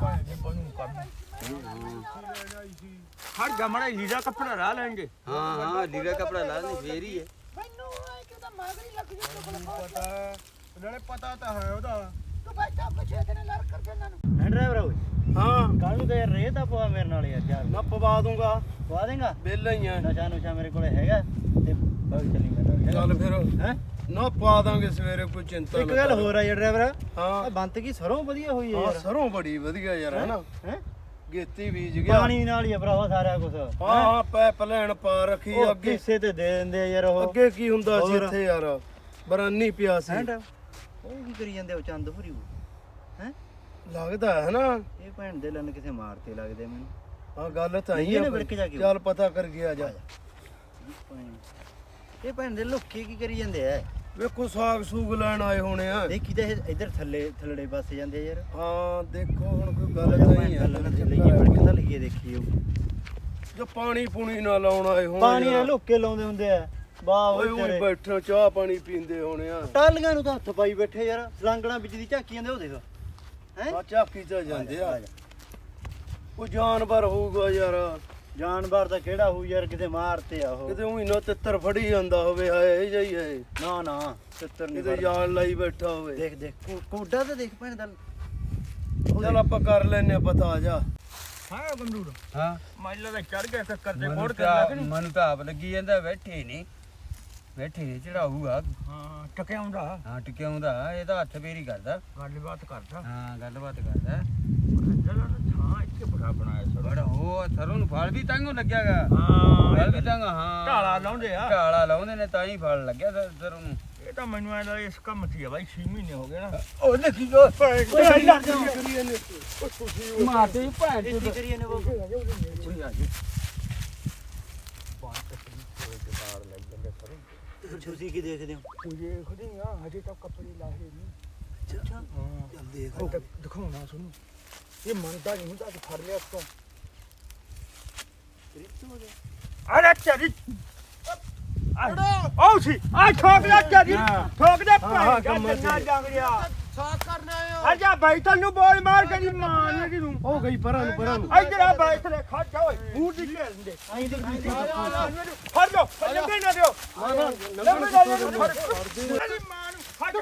B: ਭਾਈ ਨੇ ਬਣੂ ਕੰਮ
D: ਸੀ ਲੈਣ ਆਈ ਸੀ
B: ਹਰ ਜਮੜਾ ਲੀੜਾ ਕੱਪੜਾ ਲਾ ਲੈਣਗੇ।
A: ਹਾਂ ਹਾਂ ਲੀੜਾ ਕਪੜਾ ਲਾ ਦੇ ਫੇਰ ਹੀ ਹੈ।
C: ਮੈਨੂੰ ਇਹ ਕਿਉਂ ਮਾਗਰੀ ਲੱਗ ਜੀ ਤੂੰ ਕੋਲ
D: ਪਤਾ ਨਾਲੇ ਪਤਾ ਤਾਂ ਹੈ ਉਹਦਾ।
C: ਤੂੰ ਬੈਠਾ ਪਿੱਛੇ ਤੇ ਲੜ ਕਰ ਇਹਨਾਂ ਨੂੰ।
B: ਹੈ ਡਰਾਈਵਰ ਓਏ?
D: ਹਾਂ।
B: ਕੱਲ ਨੂੰ ਤੇ ਰੇ ਤਾਂ ਪਵਾ ਮੇਰੇ ਨਾਲ ਯਾਰ ਯਾਰ
D: ਮੈਂ ਪਵਾ ਦੂੰਗਾ।
B: ਪਵਾ ਦੇਗਾ?
D: ਬਿੱਲ ਹੀ ਆ।
B: ਨਸ਼ਾ ਨੁਸ਼ਾ ਮੇਰੇ ਕੋਲੇ ਹੈਗਾ ਤੇ ਬਗ ਚਲੀ ਮੇਰੇ ਨਾਲ
D: ਚੱਲ ਫਿਰ।
B: ਹੈ?
D: ਨਾ ਪਾ ਦਾਂਗੇ ਸਵੇਰੇ ਕੋਈ ਚਿੰਤਾ
B: ਇੱਕ ਗੱਲ ਹੋਰ ਆ ਯਾਰ ਡਰਾਈਵਰ
D: ਹਾਂ।
B: ਬੰਤ ਕੀ ਸਰੋਂ ਵਧੀਆ ਹੋਈ ਹੈ ਯਾਰ।
D: ਸਰੋਂ ਬੜੀ ਵਧੀਆ ਯਾਰ ਹੈ? ਨਾ
B: ਹੈ?
D: ਗੇਤੀ ਬੀਜ ਗਿਆ।
B: ਪਾਣੀ ਨਾਲ ਹੀ ਆ ਭਰਾਵਾ ਸਾਰਾ ਕੁਝ
D: ਹਾਂ ਹਾਂ? ਪੈਪ ਲੈਣ ਪਾ ਰੱਖੀ
B: ਉਹ
D: ਅੱਗੇ।
B: ਕਿਸੇ ਤੇ ਦੇ ਦਿੰਦੇ ਆ ਯਾਰ ਉਹ।
D: ਅੱਗੇ ਕੀ ਹੁੰਦਾ ਸੀ
B: ਹੋਰ।
D: ਇੱਥੇ ਯਾਰ? ਬਰਾਨੀ ਪਿਆ ਸੀ।
B: ਉਹ ਕੀ ਕਰੀ ਜਾਂਦੇ ਉਹ ਚੰਦ ਭਰੀ ਹੈ?
D: ਲੱਗਦਾ ਹੈ ਨਾ।
B: ਇਹ ਭੈਣ ਦੇ ਲੰਨ ਕਿਸੇ ਮਾਰਤੇ ਲੱਗਦੇ ਮੈਨੂੰ।
D: ਹਾਂ ਗੱਲ ਤਾਂ ਹੀ
B: ਨਹੀਂ
D: ਆ
B: ਇਹਨੇ
D: ਬਈ।
B: ਵਿਰਕ ਜਾ ਕੇ
D: ਚੱਲ ਪਤਾ ਕਰ ਗਿਆ ਜਾ।
B: ਇਹ ਭੈਣ ਦੇ ਲੁੱਕੇ ਕੀ ਕਰੀ ਜਾਂਦੇ ਆ?
D: ਵੇਖੋ ਸਾਗ ਸੂਗ ਲੈਣ ਆਏ ਹੋਣੇ ਆ।
B: ਦੇਖੀ ਤਾਂ ਇਹ ਇੱਧਰ ਥੱਲੇ ਥੱਲੜੇ ਪਾਸੇ ਜਾਂਦੇ ਆ ਯਾਰ।
D: ਹਾਂ ਦੇਖੋ ਹੁਣ ਕੋਈ ਗੱਲ ਤਾਂ ਹੀ ਆ।
B: ਥੱਲੇ ਹੀ ਤਾਂ ਲਈਏ ਦੇਖੀਓ
D: ਜੋ ਪਾਣੀ ਪੂਣੀ ਨਾ ਲਾਉਣ ਆਏ ਹੋਣ
B: ਪਾਣੀ। ਇਹ ਲੁੱਕੇ ਲਾਉਂਦੇ ਹੁੰਦੇ ਆ। ਵਾਹ
D: ਓਏ
B: ਓਏ ਤੇਰੇ।
D: ਬੈਠੋ ਚਾਹ ਪਾਣੀ ਪੀਂਦੇ ਹੋਣੇ ਆ।
B: ਟਾਲੀਆਂ ਨੂੰ ਤਾਂ ਹੱਥ ਪਾਈ ਬੈਠੇ ਯਾਰ ਸਲਾਂਗਣਾ ਵਿੱਚ ਦੀ ਝਾਕੀ ਜਾਂਦੇ ਉਹ ਦੇਖ। ਹੈ?
D: ਆ ਝਾਕੀ ਚ ਜਾਂਦੇ ਆ। ਉਹ ਜਾਨਵਰ ਹੋਊਗਾ ਯਾਰ।
B: ਜਾਨਵਰ ਤਾਂ ਕਿਹੜਾ ਹੋਊ ਯਾਰ ਕਿਤੇ ਮਾਰਤੇ ਆ ਉਹ।
D: ਕਿਤੇ ਉਹੀ ਨਾ ਤਿੱਤਰ ਫੜੀ ਜਾਂਦਾ ਹੋਵੇ ਹਾਏ ਇਹ ਜਾਈ ਹੈ।
B: ਨਾ ਨਾ ਤਿੱਤਰ ਨਹੀਂ
D: ਕਿਤੇ ਜਾਨ ਲਾਈ ਬੈਠਾ ਹੋਵੇ।
B: ਦੇਖ ਦੇਖ ਕੋ- ਕੋਡਾ ਤਾਂ ਦੇਖ ਭੈਣ ਦਾ।
D: ਚੱਲ ਆਪਾਂ ਕਰ ਲੈਨੇ ਆ ਪਤਾ ਆ ਜਾ।
B: ਹਾਂ ਗੰਦੂੜ
A: ਹਾਂ।
B: ਮਾਈਲਾ ਦਾ ਚੜ ਗਿਆ ਟੱਕਰ ਤੇ
A: ਮਨ ਤਾਂ ਆਪ ਲੱਗੀ ਜਾਂਦਾ ਬੈਠੇ ਨਹੀਂ ਬੈਠੇ ਚੜਾਊਗਾ।
B: ਹਾਂ ਟਕਿਆਉਂਦਾ
A: ਹਾਂ ਟਿਕਿਆਉਂਦਾ ਇਹਦਾ ਹੱਥ ਫੇਰੀ ਕਰਦਾ।
B: ਗੱਲਬਾਤ ਕਰਦਾ।
A: ਹਾਂ ਗੱਲਬਾਤ ਕਰਦਾ।
B: ਜਲਾ ਥਾਂ ਇੱਥੇ ਬੜਾ ਬਣਾਇਆ ਸਰ
A: ਬੜਾ ਉਹ ਸਰੋਂ ਨੂੰ ਫਲ ਵੀ ਤਾਂਗੋ ਲੱਗਿਆਗਾ।
B: ਹਾਂ
A: ਫਲ ਵੀ ਤਾਂਗਾ ਹਾਂ।
B: ਢਾਲਾ ਲਾਉਂਦੇ ਆ।
A: ਢਾਲਾ ਲਾਉਂਦੇ ਨੇ ਤਾਂ ਹੀ ਫਲ ਲੱਗਿਆ ਸਰ- ਸਰੋਂ ਨੂੰ।
B: ਇਹ ਤਾਂ ਮੈਨੂੰ ਐ ਲੱਗਦਾ ਇਸ ਕੰਮ ਤੇ ਆ ਬਾਈ 6 ਮਹੀਨੇ ਹੋ ਗਏ ਨਾ।
A: ਉਹ ਦੇਖੀ ਜੋ
B: ਓਏ
A: ਮਾਤੇ ਭੈਣ
B: ਕੀ ਉਹ ਤੁਸੀਂ ਕੀ ਦੇਖਦੇ ਹੋ?
D: ਤੂੰ ਦੇਖਦੀ ਆ ਹਜੇ ਤਾਂ ਕੱਪੜੇ ਲਾਹੇ ਨਹੀਂ
B: ਅੱਛਾ।
D: ਚੱਲ ਦੇਖ ਦਿਖਾਉਣਾ ਸੁਣ ਇਹ ਮੰਨਦਾ ਨਹੀਂ ਹੁੰਦਾ ਕਿ ਫੜ ਲਿਆ ਉਤੋਂ।
B: ਅਰੇ ਤੇਰੀ ਆਉ ਸੀ। ਆ ਠੋਕ ਲਿਆ ਤੇਰੀ। ਠੋਕ ਦੇ
D: ਹਾਂ,
B: ਭਾਈ। ਜੰਨਾ। ਜੰਗ ਰਿਹਾ
D: ਸਾਥ ਕਰਨਾ
B: ਅੱਜਾ ਭਾਈ ਤੈਨੂੰ ਬੋਲ ਮਾਰ ਕੇ ਦੀ ਮਾਂ ਨੇ ਦੀ ਨੂੰ
D: ਹੋ ਗਈ ਪਰਾਂ ਨੂੰ ਪਰਾਂ ਨੂੰ।
B: ਇੱਧਰ ਆ ਬਾਈ ਥਲੇ ਖੜ ਜਾ ਓਏ। ਬੂਟ ਦੀ ਘੇਰ ਦਿੰਦੇ ਫੜ ਲੋ ਲੱਗੇ ਨਾ ਦਿਓ। ਲੱਗੇ ਨਾ ਦਿਓ ਫੜ ਤੇਰੀ ਮਾਂ ਨੂੰ ਫੜ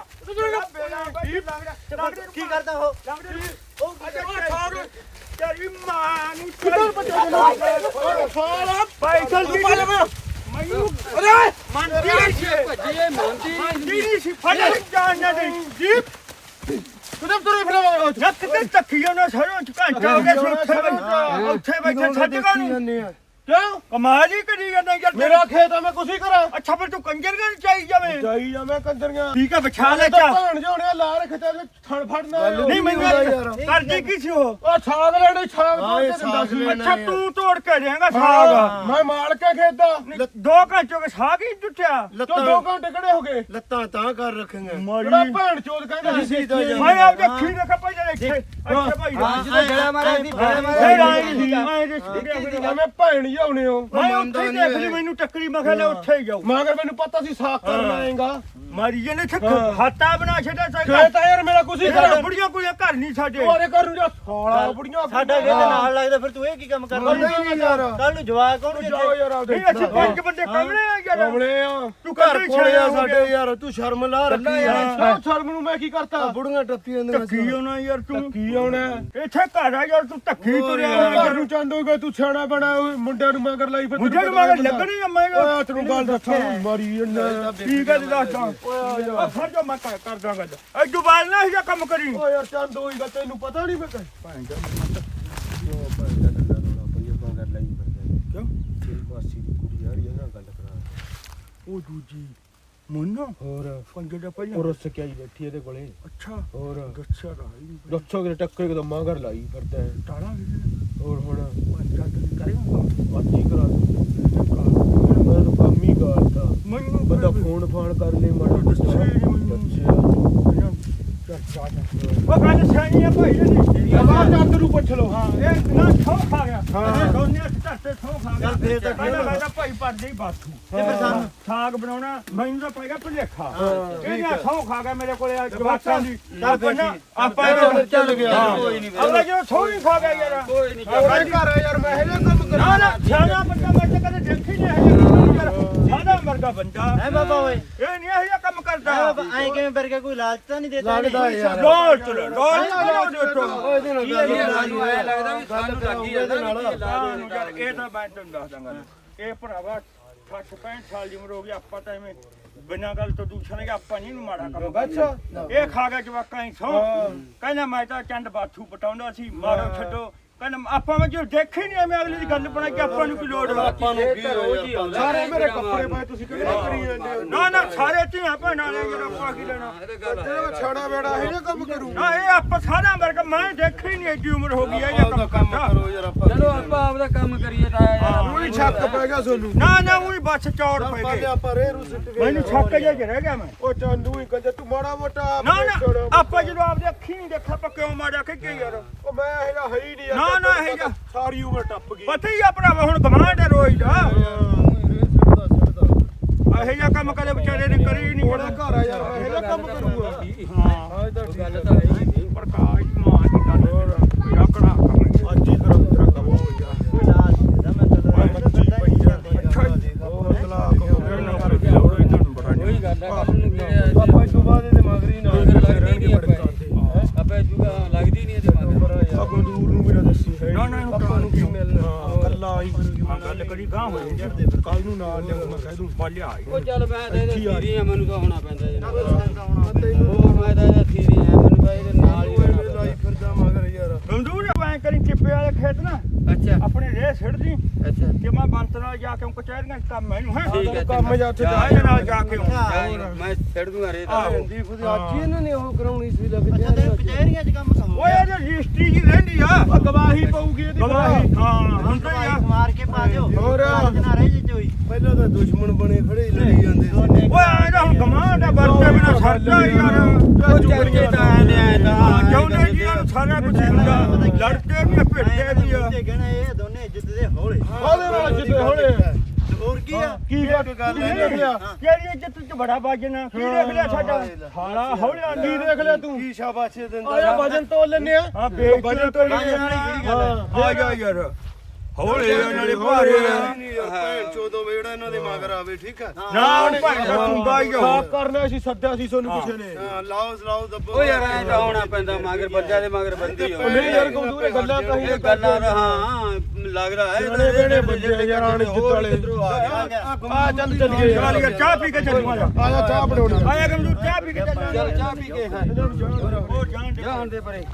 B: ਕੀ ਕਰਦਾ ਹੋ? ਉਹ ਠੋਕ ਤੇਰੀ ਮਾਂ ਨੂੰ ਕਿੱਧਰ ਬਚਾ ਸਾਲਾ ਪੈਸਾ ਦੀ ਮੈਨੂੰ ਅਰੇ! ਮੰਦੀ ਨਹੀਂ। ਸੀ ਨਹੀਂ ਸੀ। ਫੜ ਜਾਣ ਨਾ ਦੇ। ਜੀਪ।
D: ਤੁਰੇ ਤੁਰੇ ਫਿਰ
B: ਜੱਕ ਤੇ ਤੱਕੀਓ ਨਾ ਸਰੋਂ ਘੰਟਾ ਹੋ ਗਿਆ ਸੀ ਉੱਥੇ ਬੈਠੇ ਉੱਥੇ ਬੈਠੇ ਛੱਡ ਗਾ ਨੂੰ
D: ਜਾਂਦੇ ਆ
B: ਕਿਉਂ ਕਮਾਲ ਹੀ ਕਰੀ ਜਾਂਦਾ ਯਾਰ
D: ਮੇਰਾ ਖੇਤ ਆ ਮੈਂ ਕੁਛ ਹੀ ਕਰਾਂ
B: ਅੱਛਾ ਫਿਰ ਤੂੰ ਕੰਜਰ ਗਨ ਚਾਈ ਜਾਵੇਂ
D: ਜਾਈ ਜਾ ਮੈਂ ਕੰਦਰੀਆਂ
B: ਠੀਕ ਆ ਵਿਛਾ ਲੈ ਚਾ
D: ਭੈਣ ਜੋੜਿਆ ਲਾ ਰੱਖ ਤੇ ਥਣ ਫੜਨਾ
B: ਨਹੀਂ ਮੈਨੂੰ
D: ਯਾਰ
B: ਕਰਦੀ ਕੀ ਸੀ ਉਹ
D: ਉਹ ਛਾਗ ਲੈਣੀ ਛਾਗ
B: ਹਾਂ, ਅੱਛਾ ਤੂੰ ਤੋੜ ਕੇ ਸਾਗ
D: ਹਾਂ, ਮੈਂ ਮਾਲ ਕੇ ਖੇਤ ਦਾ
B: ਦੋ ਘੰਟੇ ਕੇ ਸਾਗ ਹੀ ਟੁੱਟਿਆ
D: ਤੋ ਦੋ ਘੰਟੇ ਖੜੇ ਹੋ ਗਏ
C: ਲੱਤਾਂ ਤਾਂ ਕਰ ਰੱਖੀਆਂ
D: ਜਿਹੜਾ ਭੈਣ ਚੋਦ ਕਹਿੰਦਾ ਸੀ।
B: ਮੈਂ ਆਪ ਦੇਖੀ ਦੇਖਾ ਭਾਈ ਜਲੇ ਇੱਥੇ ਇੱਥੇ ਭਾਈ
A: ਹਾਂ ਜਦੋਂ ਗੜਾ ਮਾਰਿਆ ਸੀ ਫੇਰ
B: ਫੇਰ
A: ਮਾਰਿਆ
B: ਆਈ ਸੀ ਮੈਂ ਦੇਖੀ
D: ਮੈਂ ਭੈਣ ਆਉਣੇ ਹੋ।
B: ਮੈਂ ਉੱਥੇ ਹੀ ਦੇਖ ਲਈ ਮੈਨੂੰ ਟੱਕਰੀ ਮੈਂ ਕਿਹਾ ਲੈ ਉੱਥੇ ਹੀ ਜਾਊ।
D: ਮਗਰ ਮੈਨੂੰ ਪਤਾ ਸੀ ਸਾਖ ਕਰਨ। ਆਏਗਾ।
B: ਮਾਰੀ ਜਨੇ ਛੱਕ ਹਾਤਾ ਬਣਾ ਛੱਡਾ
D: ਖੇਤ
B: ਸਾਡਾ
D: ਆ ਯਾਰ ਮੇਰਾ ਕੁਛ ਹੀ ਕਰਾਂ
B: ਬੁੜੀਆਂ ਕੋਈ ਘਰ ਨਹੀਂ ਸਾਡੇ।
D: ਉਹਦੇ ਘਰ ਨੂੰ ਜਾ ਸਾਲਾ ਬੁੜੀਆਂ
B: ਸਾਡਾ ਕਿਹਦੇ ਨਾਲ ਲੱਗਦਾ ਫਿਰ ਤੂੰ ਇਹ ਕੀ ਕੰਮ ਕਰਦਾ?
D: ਨਹੀਂ ਯਾਰ।
B: ਕੱਲ ਨੂੰ ਜਵਾਕ ਉਹਨੂੰ
D: ਜਾਓ ਯਾਰ ਆਪ
B: ਨਹੀਂ ਅਸੀਂ ਪੰਜ ਬੰਦੇ ਕਮਲੇ ਆ ਯਾਰ।
D: ਕਮਲੇ ਆ।
B: ਤੂੰ
D: ਘਰ
B: ਕੱਲੀ
D: ਆ ਸਾਡੇ ਯਾਰ ਤੂੰ ਸ਼ਰਮ ਲਾ ਰੱਖੀ ਯਾਰ ਸ਼ਰਮ ਨੂੰ ਮੈਂ ਕੀ ਕਰਤਾ? ਬੁੜੀਆਂ ਟੱਪੀ ਜਾਂਦੀਆਂ
B: ਧੱਕੀ ਆਉਣਾ ਯਾਰ ਤੂੰ।
D: ਕੀ ਆਉਣਾ।
B: ਇੱਥੇ ਘਰ ਆ ਯਾਰ ਤੂੰ ਧੱਕੀ ਤੁਰਿਆ
D: ਘਰ
B: ਯਾਰ
D: ਨੂੰ ਚੰਦੋਗਾ ਤੂੰ ਸਿਆਣਾ ਬਣਾ ਉਹ ਮੁੰਡਿਆਂ ਨੂੰ ਮਗਰ ਲਾਈ ਫਿਰ
B: ਮੁੰਡੇ ਨੂੰ ਮਗਰ ਲੱਗਣੀ ਆ ਮੈਂ
D: ਓਏ ਤੈਨੂੰ ਗੱਲ ਦੱਸਾਂ ਮਾਰੀ ਜੰਨਾ
B: ਠੀਕ ਹੈ ਜੀ ਦੱਸਦਾ ਓਏ ਫੜ ਜਾ ਮੈਂ ਕਰ- ਕਰਦਾ ਗੱਲ। ਐ ਦੁਬਾਰਾ ਨਾ ਇਹ ਕੰਮ ਕਰੀ।
D: ਓ ਯਾਰ ਚੰਦ ਹੋਈਗਾ ਤੈਨੂੰ ਪਤਾ ਨਹੀਂ ਮੈਂ ਕਿਉਂ? ਮਾਸੀ ਦੀ ਕੁੜੀ ਆ ਰਹੀ ਹੈ ਨਾ ਗੱਲ ਕਰਾ
B: ਉਹ ਦੂਜੀ ਮੁੰਨਾ?
D: ਹੋਰ?
B: ਪੰਜ ਦਾ ਪਹਿਲਾਂ
D: ਉਹ ਰੁੱਸ ਕੇ ਆਈ ਬੈਠੀ ਇਹਦੇ ਕੋਲੇ।
B: ਅੱਛਾ।
D: ਹੋਰ?
B: ਦੱਸਿਆ ਰਹੀ
D: ਦੱਸੋ ਕਿ ਟੱਕੇ ਕਦਮ ਮਗਰ ਲਾਈ ਫਿਰਦਾ ਹੈ।
B: ਤਾਰਾ
D: ਹੋਰ ਹੁਣ
B: ਪੰਜ ਦਾ ਦਿਨ ਕਰੇਗਾ
D: ਹੀ ਕਰਾ ਦੂੰ ਮੈਂ ਤਾਂ ਕੰਮ ਹੀ ਕਰਦਾ
B: ਮੈਨੂੰ
D: ਬੰਦਾ ਫੋਨ ਫਾਨ ਕਰ ਲੈ ਮਾੜਾ
B: ਦੱਸਿਆ ਹੀ ਨਹੀਂ ਮੈਨੂੰ।
D: ਦੱਸਿਆ
B: ਉਹ ਗੱਲ ਸਿਆਣੀ ਆ ਭਾਈ ਜੀ
D: ਬਾਹਰ ਡਾਕਟਰ ਨੂੰ ਪੁੱਛ ਲਓ।
B: ਹਾਂ। ਇਹ ਨਾ ਥੋ ਖਾ ਗਿਆ।
D: ਹਾਂ।
B: ਇਹ ਦੋਨੇ ਧੱਤੇ ਥੋ ਖਾ ਗਿਆ।
D: ਚੱਲ ਫੇਰ ਤਾਂ ਆ।
B: ਮੈਂ ਤਾਂ ਭਾਈ ਪਰਦੇ ਹੀ ਬਾਥੂ।
D: ਤੇ ਫਿਰ ਸਾਨੂੰ?
B: ਸਾਗ ਬਣਾਉਣਾ ਮੈਨੂੰ ਤਾਂ ਪਏਗਾ ਭੁਲੇਖਾ।
D: ਹਾਂ,
B: ਇਹ ਨਾ
D: ਆ।
B: ਥੋ ਖਾ ਗਿਆ ਮੇਰੇ ਕੋਲੇ ਜਵਾਕਾਂ ਦੀ।
D: ਚੱਲ ਫਿਰ
B: ਆਪਾਂ ਨਾ-। ਆਪਾਂ
D: ਚੱਲ ਗਿਆ।
B: ਹਾਂ।
A: ਕੋਈ ਨਹੀਂ
B: ਅਗਲਾ ਜੋ ਥੋ ਹੀ ਖਾ ਗਿਆ ਯਾਰ।
A: ਕੋਈ ਨਹੀਂ
D: ਘਰ ਆ ਯਾਰ ਮੈਂ ਇਹਦਾ ਕੰਮ
B: ਨਾ
D: ਕਰਾਂ
B: ਨਾ ਸਿਆਣਾ ਬੰਦਾ ਮੈਂ ਤਾਂ ਕਦੇ ਦੇਖੀ ਨਹੀਂ ਹੈ। ਯਾਰ ਸਾਦਾ ਵਰਗਾ ਬੰਦਾ।
C: ਹੈ ਬਾਬਾ ਓਏ।
B: ਇਹ ਨਹੀਂ ਇਹ ਕੰਮ ਕਰਦਾ।
C: ਐ ਕਿਵੇਂ ਵਰਗੇ ਕੋਈ ਲਾਲਚ ਤਾਂ ਨਹੀਂ ਦੇਤਾ
D: ਲੱਗਦਾ ਯਾਰ।
B: ਲੋਟ ਲੋਟ ਕਰੋ ਦੇਖੋ
D: ਓਏ ਇਹਦੇ ਨਾਲ ਗੱਲ
A: ਇਹ ਸਾਨੂੰ ਐ ਲੱਗਦਾ ਵੀ ਸਾਨੂੰ ਲੱਗੀ ਜਾਂਦਾ
D: ਨਾਲ।
A: ਵੀ ਲਾ
B: ਹਾਂ,
A: ਦੇਣੀ
B: ਯਾਰ ਇਹ ਤਾਂ ਮੈਂ ਤੈਨੂੰ ਦੱਸ ਦਾਂਗਾ ਇਹ ਭਰਾਵਾ 60 65 ਸਾਲ ਦੀ ਉਮਰ ਹੋ ਗਈ ਆਪਾਂ ਤਾਂ ਐਵੇਂ ਬਿਨਾਂ ਗੱਲ ਤੋਂ ਦੂਸਰੇ ਆਪਾਂ ਨਹੀਂ ਮਾੜਾ ਕੰਮ
D: ਅੱਛਾ।
B: ਇਹ ਖਾ ਗਿਆ ਜਵਾਕਾਂ ਹੀ। ਸੌ ਕਹਿੰਦਾ ਮੈਂ ਤਾਂ ਚੰਦ ਬਾਥੂ ਪਟਾਉਂਦਾ ਸੀ ਮਾਰੋ ਛੱਡੋ। ਕਹਿੰਦਾ ਆਪਾਂ ਮੈਂ ਜੋ ਦੇਖੀ ਨਹੀਂ ਐਵੇਂ ਅਗਲੀ ਦੀ ਗੱਲ ਬਣਾ ਕੇ ਆਪਾਂ ਨੂੰ ਕੀ ਲੋੜ ਵਾ।
D: ਆਪਾਂ ਨੂੰ ਕੀ ਹੋਇਆ ਸਾਰੇ ਮੇਰੇ ਕੱਪੜੇ ਪਾਏ ਤੁਸੀਂ ਕਿਹੜੇ ਕਰੀ ਜਾਂਦੇ ਹੋ?
B: ਨਾ ਨਾ ਸਾਰੇ ਧੀਆਂ ਭੈਣਾਂ ਨੇ ਜਿਹੜਾ ਆਪਾਂ ਕੀ ਲੈਣਾ।
D: ਤੇਰਾ ਛਾੜਾ ਬੇੜਾ ਇਹ ਕੰਮ ਕਰੂ
B: ਨਾ ਇਹ ਆਪਾਂ ਸਾਰਾ ਵਰਗ ਮੈਂ ਦੇਖੀ ਨਹੀਂ ਐਡੀ ਉਮਰ ਹੋ ਗਈ ਹੈ ਇਹ ਕੰਮ
D: ਕਰੋ ਯਾਰ ਆਪਾਂ।
A: ਚਲੋ ਆਪਾਂ ਆਪਦਾ ਕੰਮ ਕਰੀਏ ਤਾਂ ਯਾਰ।
D: ਉਹੀ ਛੱਕ ਪੈ ਗਿਆ ਤੁਹਾਨੂੰ।
B: ਨਾ ਨਾ ਉਹੀ ਬੱਸ ਚੌੜ ਪੈ ਗਏ
D: ਆਪਾਂ ਰੇ ਰੂ ਸਿੱਟ ਗਏ
B: ਮੈਨੂੰ ਛੱਕ ਜਿਹਾ ਰਹਿ ਗਿਆ ਮੈਂ।
D: ਉਹ ਚੰਦੂ ਹੀ ਕੰਜਰ ਤੂੰ ਮਾੜਾ ਮੋਟਾ
B: ਨਾ ਨਾ ਆਪਾਂ ਜਦੋਂ ਆਪਦੇ ਅੱਖੀ ਨਹੀਂ ਦੇਖਿਆ ਆਪਾਂ ਕਿਉਂ ਮਾਰਿਆ ਕਿ ਕੀ ਯਾਰ?
D: ਉਹ ਮੈਂ ਇਹ ਜਿਹਾ ਹੈ ਹੀ ਨਹੀਂ।
B: ਨਾ, ਨਾ, ਇਹ ਜਿਹਾ।
D: ਸਾਰੀ ਉਮਰ ਟੱਪ ਗਈ।
B: ਪਤਾ ਹੀ ਆ ਭਰਾਵਾ ਹੁਣ ਗਵਾਂਢ ਹੈ ਰੋਜ਼ ਦਾ। ਇਹੋ ਜਿਹਾ ਕੰਮ ਕਦੇ ਵਿਚਾਰੇ ਨੇ ਕਰੀ ਨਹੀਂ
D: ਉਹਦਾ ਘਰ ਆ ਯਾਰ ਮੈਂ ਇਹ ਜਿਹਾ ਕੰਮ ਕਰੂਗਾ।
B: ਹਾਂ।
D: ਹਾਂ ਇਹ ਤਾਂ ਠੀਕ
A: ਗੱਲ। ਤਾਂ ਹੈ ਹੀ
B: ਪ੍ਰਕਾਸ਼ ਮਾਂ ਦੀ ਗੱਲ ਮੇਰਾ ਕੜਾ ਕੰਮ
D: ਅੱਜ ਹੀ ਕਰੋ ਤੇਰਾ ਕੰਮ ਹੋ ਗਿਆ
C: ਕੋਈ ਲਾਲਚ ਨਹੀਂ ਦੇਤਾ, ਮੈਂ ਤਾਂ
B: ਓਏ,
D: ਮੱਛੀ ਪਈ ਆ
B: ਅੱਛਾ ਜੀ।
D: ਉਹ ਤਲਾਕ ਹੋ ਗਿਆ
B: ਇਹਨਾਂ ਕਰ ਕੇ ਲੋੜ ਇਹਨਾਂ ਨੂੰ ਬੜਾ
A: ਉਹੀ ਗੱਲ ਆ ਕੱਲ ਨੂੰ ਕਿਹੜੇ
D: ਆਪਾਂ ਇਸ ਤੋਂ ਬਾਅਦ ਇਹਦੇ ਮਗਰੀ
A: ਲੱਗਦੀ ਨਹੀਂ ਆਪਾਂ ਆਪਾਂ ਜੂਗਾ ਲੱਗਦੀ ਨਹੀਂ ਇਹਦੇ ਮਗਰ
D: ਆਪਾਂ ਦੂਰ ਨੂੰ ਵੀ ਦੱਸੀ ਹੈ
B: ਨਾ, ਨਾ,
D: ਆਪਾਂ ਨੂੰ ਕੀ ਮਿਲਣਾ ਕੱਲਾ ਆਈ
B: ਗੱਲ ਕਰੀ ਗਾਂ ਹੋਈ
D: ਕੱਲ ਨੂੰ ਨਾਲ ਲਿਆਉਂ ਮੈਂ ਕਹਿ ਦੂੰ
B: ਬੋਲਿਆ
A: ਉਹ ਚੱਲ ਮੈਂ ਤਾਂ ਇਹਦੇ ਥੀਰੀ ਆ ਮੈਨੂੰ ਤਾਂ ਹੋਣਾ ਪੈਂਦਾ ਜੀ
D: ਤੈਨੂੰ
A: ਮੈਂ ਤਾਂ ਇਹਦਾ ਥੀਰੀ ਆ ਮੈਨੂੰ ਤਾਂ ਇਹਦੇ ਨਾਲ ਹੀ
D: ਲਾਈ ਫਿਰਦਾ ਮਗਰ ਯਾਰ
B: ਗੰਦੂਰ ਐ ਕਰੀ ਚਿੱਪੇ ਵਾਲੇ ਖੇਤ ਨਾ
A: ਅੱਛਾ।
B: ਆਪਣੇ ਰੇਹ ਸਿੱਟਦੀ।
A: ਅੱਛਾ।
B: ਕਿ ਮੈਂ ਬੰਤ ਨਾਲ ਜਾ ਕੇ ਕਚਹਿਰੀਆਂ 'ਚ ਕੰਮ ਮੈਨੂੰ ਹੈ
A: ਠੀਕ ਹੈ
D: ਕੰਮ ਜਾ ਉੱਥੇ
B: ਜਾ ਇਹਦੇ ਨਾਲ ਜਾ ਕੇ
A: ਮੈਂ ਛੱਡ ਦੂੰਗਾ ਰੇ ਤਾਂ।
B: ਆਹੋ।
D: ਹਿੰਦੀ ਫੁਦੀ ਅੱਜ ਹੀ। ਇਹਨਾਂ ਨੇ ਉਹ ਕਰਾਉਣੀ ਸੀ ਲੱਗ
C: ਅੱਛਾ ਤੇ ਕਚਹਿਰੀਆਂ 'ਚ ਕੰਮ ਕਹੋ
B: ਓਏ ਇਹ ਰਜਿਸਟਰੀ ਜੀ ਰਹਿੰਦੀ ਆ।
D: ਗਵਾਹੀ ਪਊਗੀ ਇਹਦੀ
B: ਗਵਾਹੀ ਹਾਂ ਹੁੰਦਾ ਹੀ ਆ।
C: ਮਾਰ ਕੇ ਪਾ ਦਿਓ।
D: ਹੋਰ।
C: ਨਾ ਰਹਿ ਜੇ ਚੋਈ
D: ਪਹਿਲਾਂ ਤਾਂ ਦੁਸ਼ਮਣ ਬਣੇ ਖੜੇ ਹੀ ਲੜੀ ਜਾਂਦੇ ਸੀ।
B: ਓਏ ਇਹਦਾ ਹੁਣ ਕਮਾਂਡ ਆ ਵਰਤੇ ਬਿਨਾ ਸਰਦਾ ਯਾਰ।
A: ਉਹ ਚੱਕੇ ਤਾਂ ਐ ਨੇ ਐ ਤਾਂ।
B: ਹਾਂ, ਚਾਹੁੰਦੇ ਜੀ ਨੂੰ ਸਾਰਾ ਕੁਝ ਹੁੰਦਾ ਲੜਦੇ ਵੀ ਆ ਭਿੜਦੇ ਵੀ ਆ।
C: ਤੇ ਕਹਿਣਾ ਇਹ ਦੋਨੇ ਇੱਜ਼ਤ ਦੇ ਹੌਲੇ
D: ਉਹਦੇ ਨਾਲ ਜਿੱਦੇ ਹੋਣੇ
C: ਹੋਰ ਕੀ ਆ?
D: ਕੀ ਗੱਲ ਹੈ। ਦੇਖ ਲਿਆ
B: ਤੇਰੀ ਇੱਜ਼ਤ ਚ ਬੜਾ ਵਜਨ ਕੀ ਦੇਖ ਲਿਆ ਸਾਡਾ? ਹਾਲਾ ਹੌਲਿਆਂ
D: ਕੀ ਦੇਖ ਲਿਆ ਤੂੰ? ਕੀ ਸ਼ਾਬਾਸ਼ੇ ਦਿੰਦਾ ਆਇਆ ਵਜਨ ਤੋਲ ਲੈਨੇ ਆ।
B: ਹਾਂ
D: ਤੋਲ
C: ਗੱਲ ਹੈ?
B: ਆ ਜਾ ਯਾਰ। ਹੌਲੇ ਨਾਲੇ ਭਾਰੇ ਆ
D: ਭੈਣ ਚੋਦੋ ਵੇੜਾ ਇਹਨਾਂ ਦੇ ਮਗਰ ਆਵੇ ਠੀਕ ਹੈ।
B: ਨਾ ਹੁਣ ਭਾਈ ਦਾ ਕੁੰਡਾ ਹੀ ਆ
D: ਕਰਨਾ ਸੀ ਸੱਦਿਆ ਸੀ ਸੋਨੂੰ ਕਿਸੇ ਨੇ। ਹਾਂ ਲਾਓ ਲਾਓ ਦੱਬੋ।
A: ਉਹ ਯਾਰ ਐ ਤਾਂ ਹੋਣਾ ਪੈਂਦਾ ਮਗਰ ਬੰਦਿਆਂ ਦੇ ਮਗਰ ਬੰਦੀ ਹੋ।
D: ਨਹੀਂ ਯਾਰ ਗੰਦੂਰੇ ਗੱਲਾਂ ਕਹੀ
A: ਇਹ ਗੱਲਾਂ ਦਾ ਹਾਂ ਲੱਗਦਾ ਹੈ
D: ਸਿਆਣੇ ਬਹਿਣੇ ਬੰਦੇ ਯਾਰ ਆਣ ਇੱਜ਼ਤ ਵਾਲੇ। ਆ ਚੱਲ ਚੱਲੀਏ
B: ਚੱਲ ਯਾਰ। ਚਾਹ ਪੀ ਕੇ ਚੱਲੂਗਾ
D: ਆ ਜਾ ਚਾਹ ਬਣਾਉਣੀ।
B: ਆਇਆ ਗਮਜੂ ਚਾਹ ਪੀ ਕੇ
A: ਚੱਲ ਚਾਹ ਪੀ ਕੇ ਹਾਂ।
B: ਦੇ
A: ਜਾਣ ਦੇ ਪਰੇ।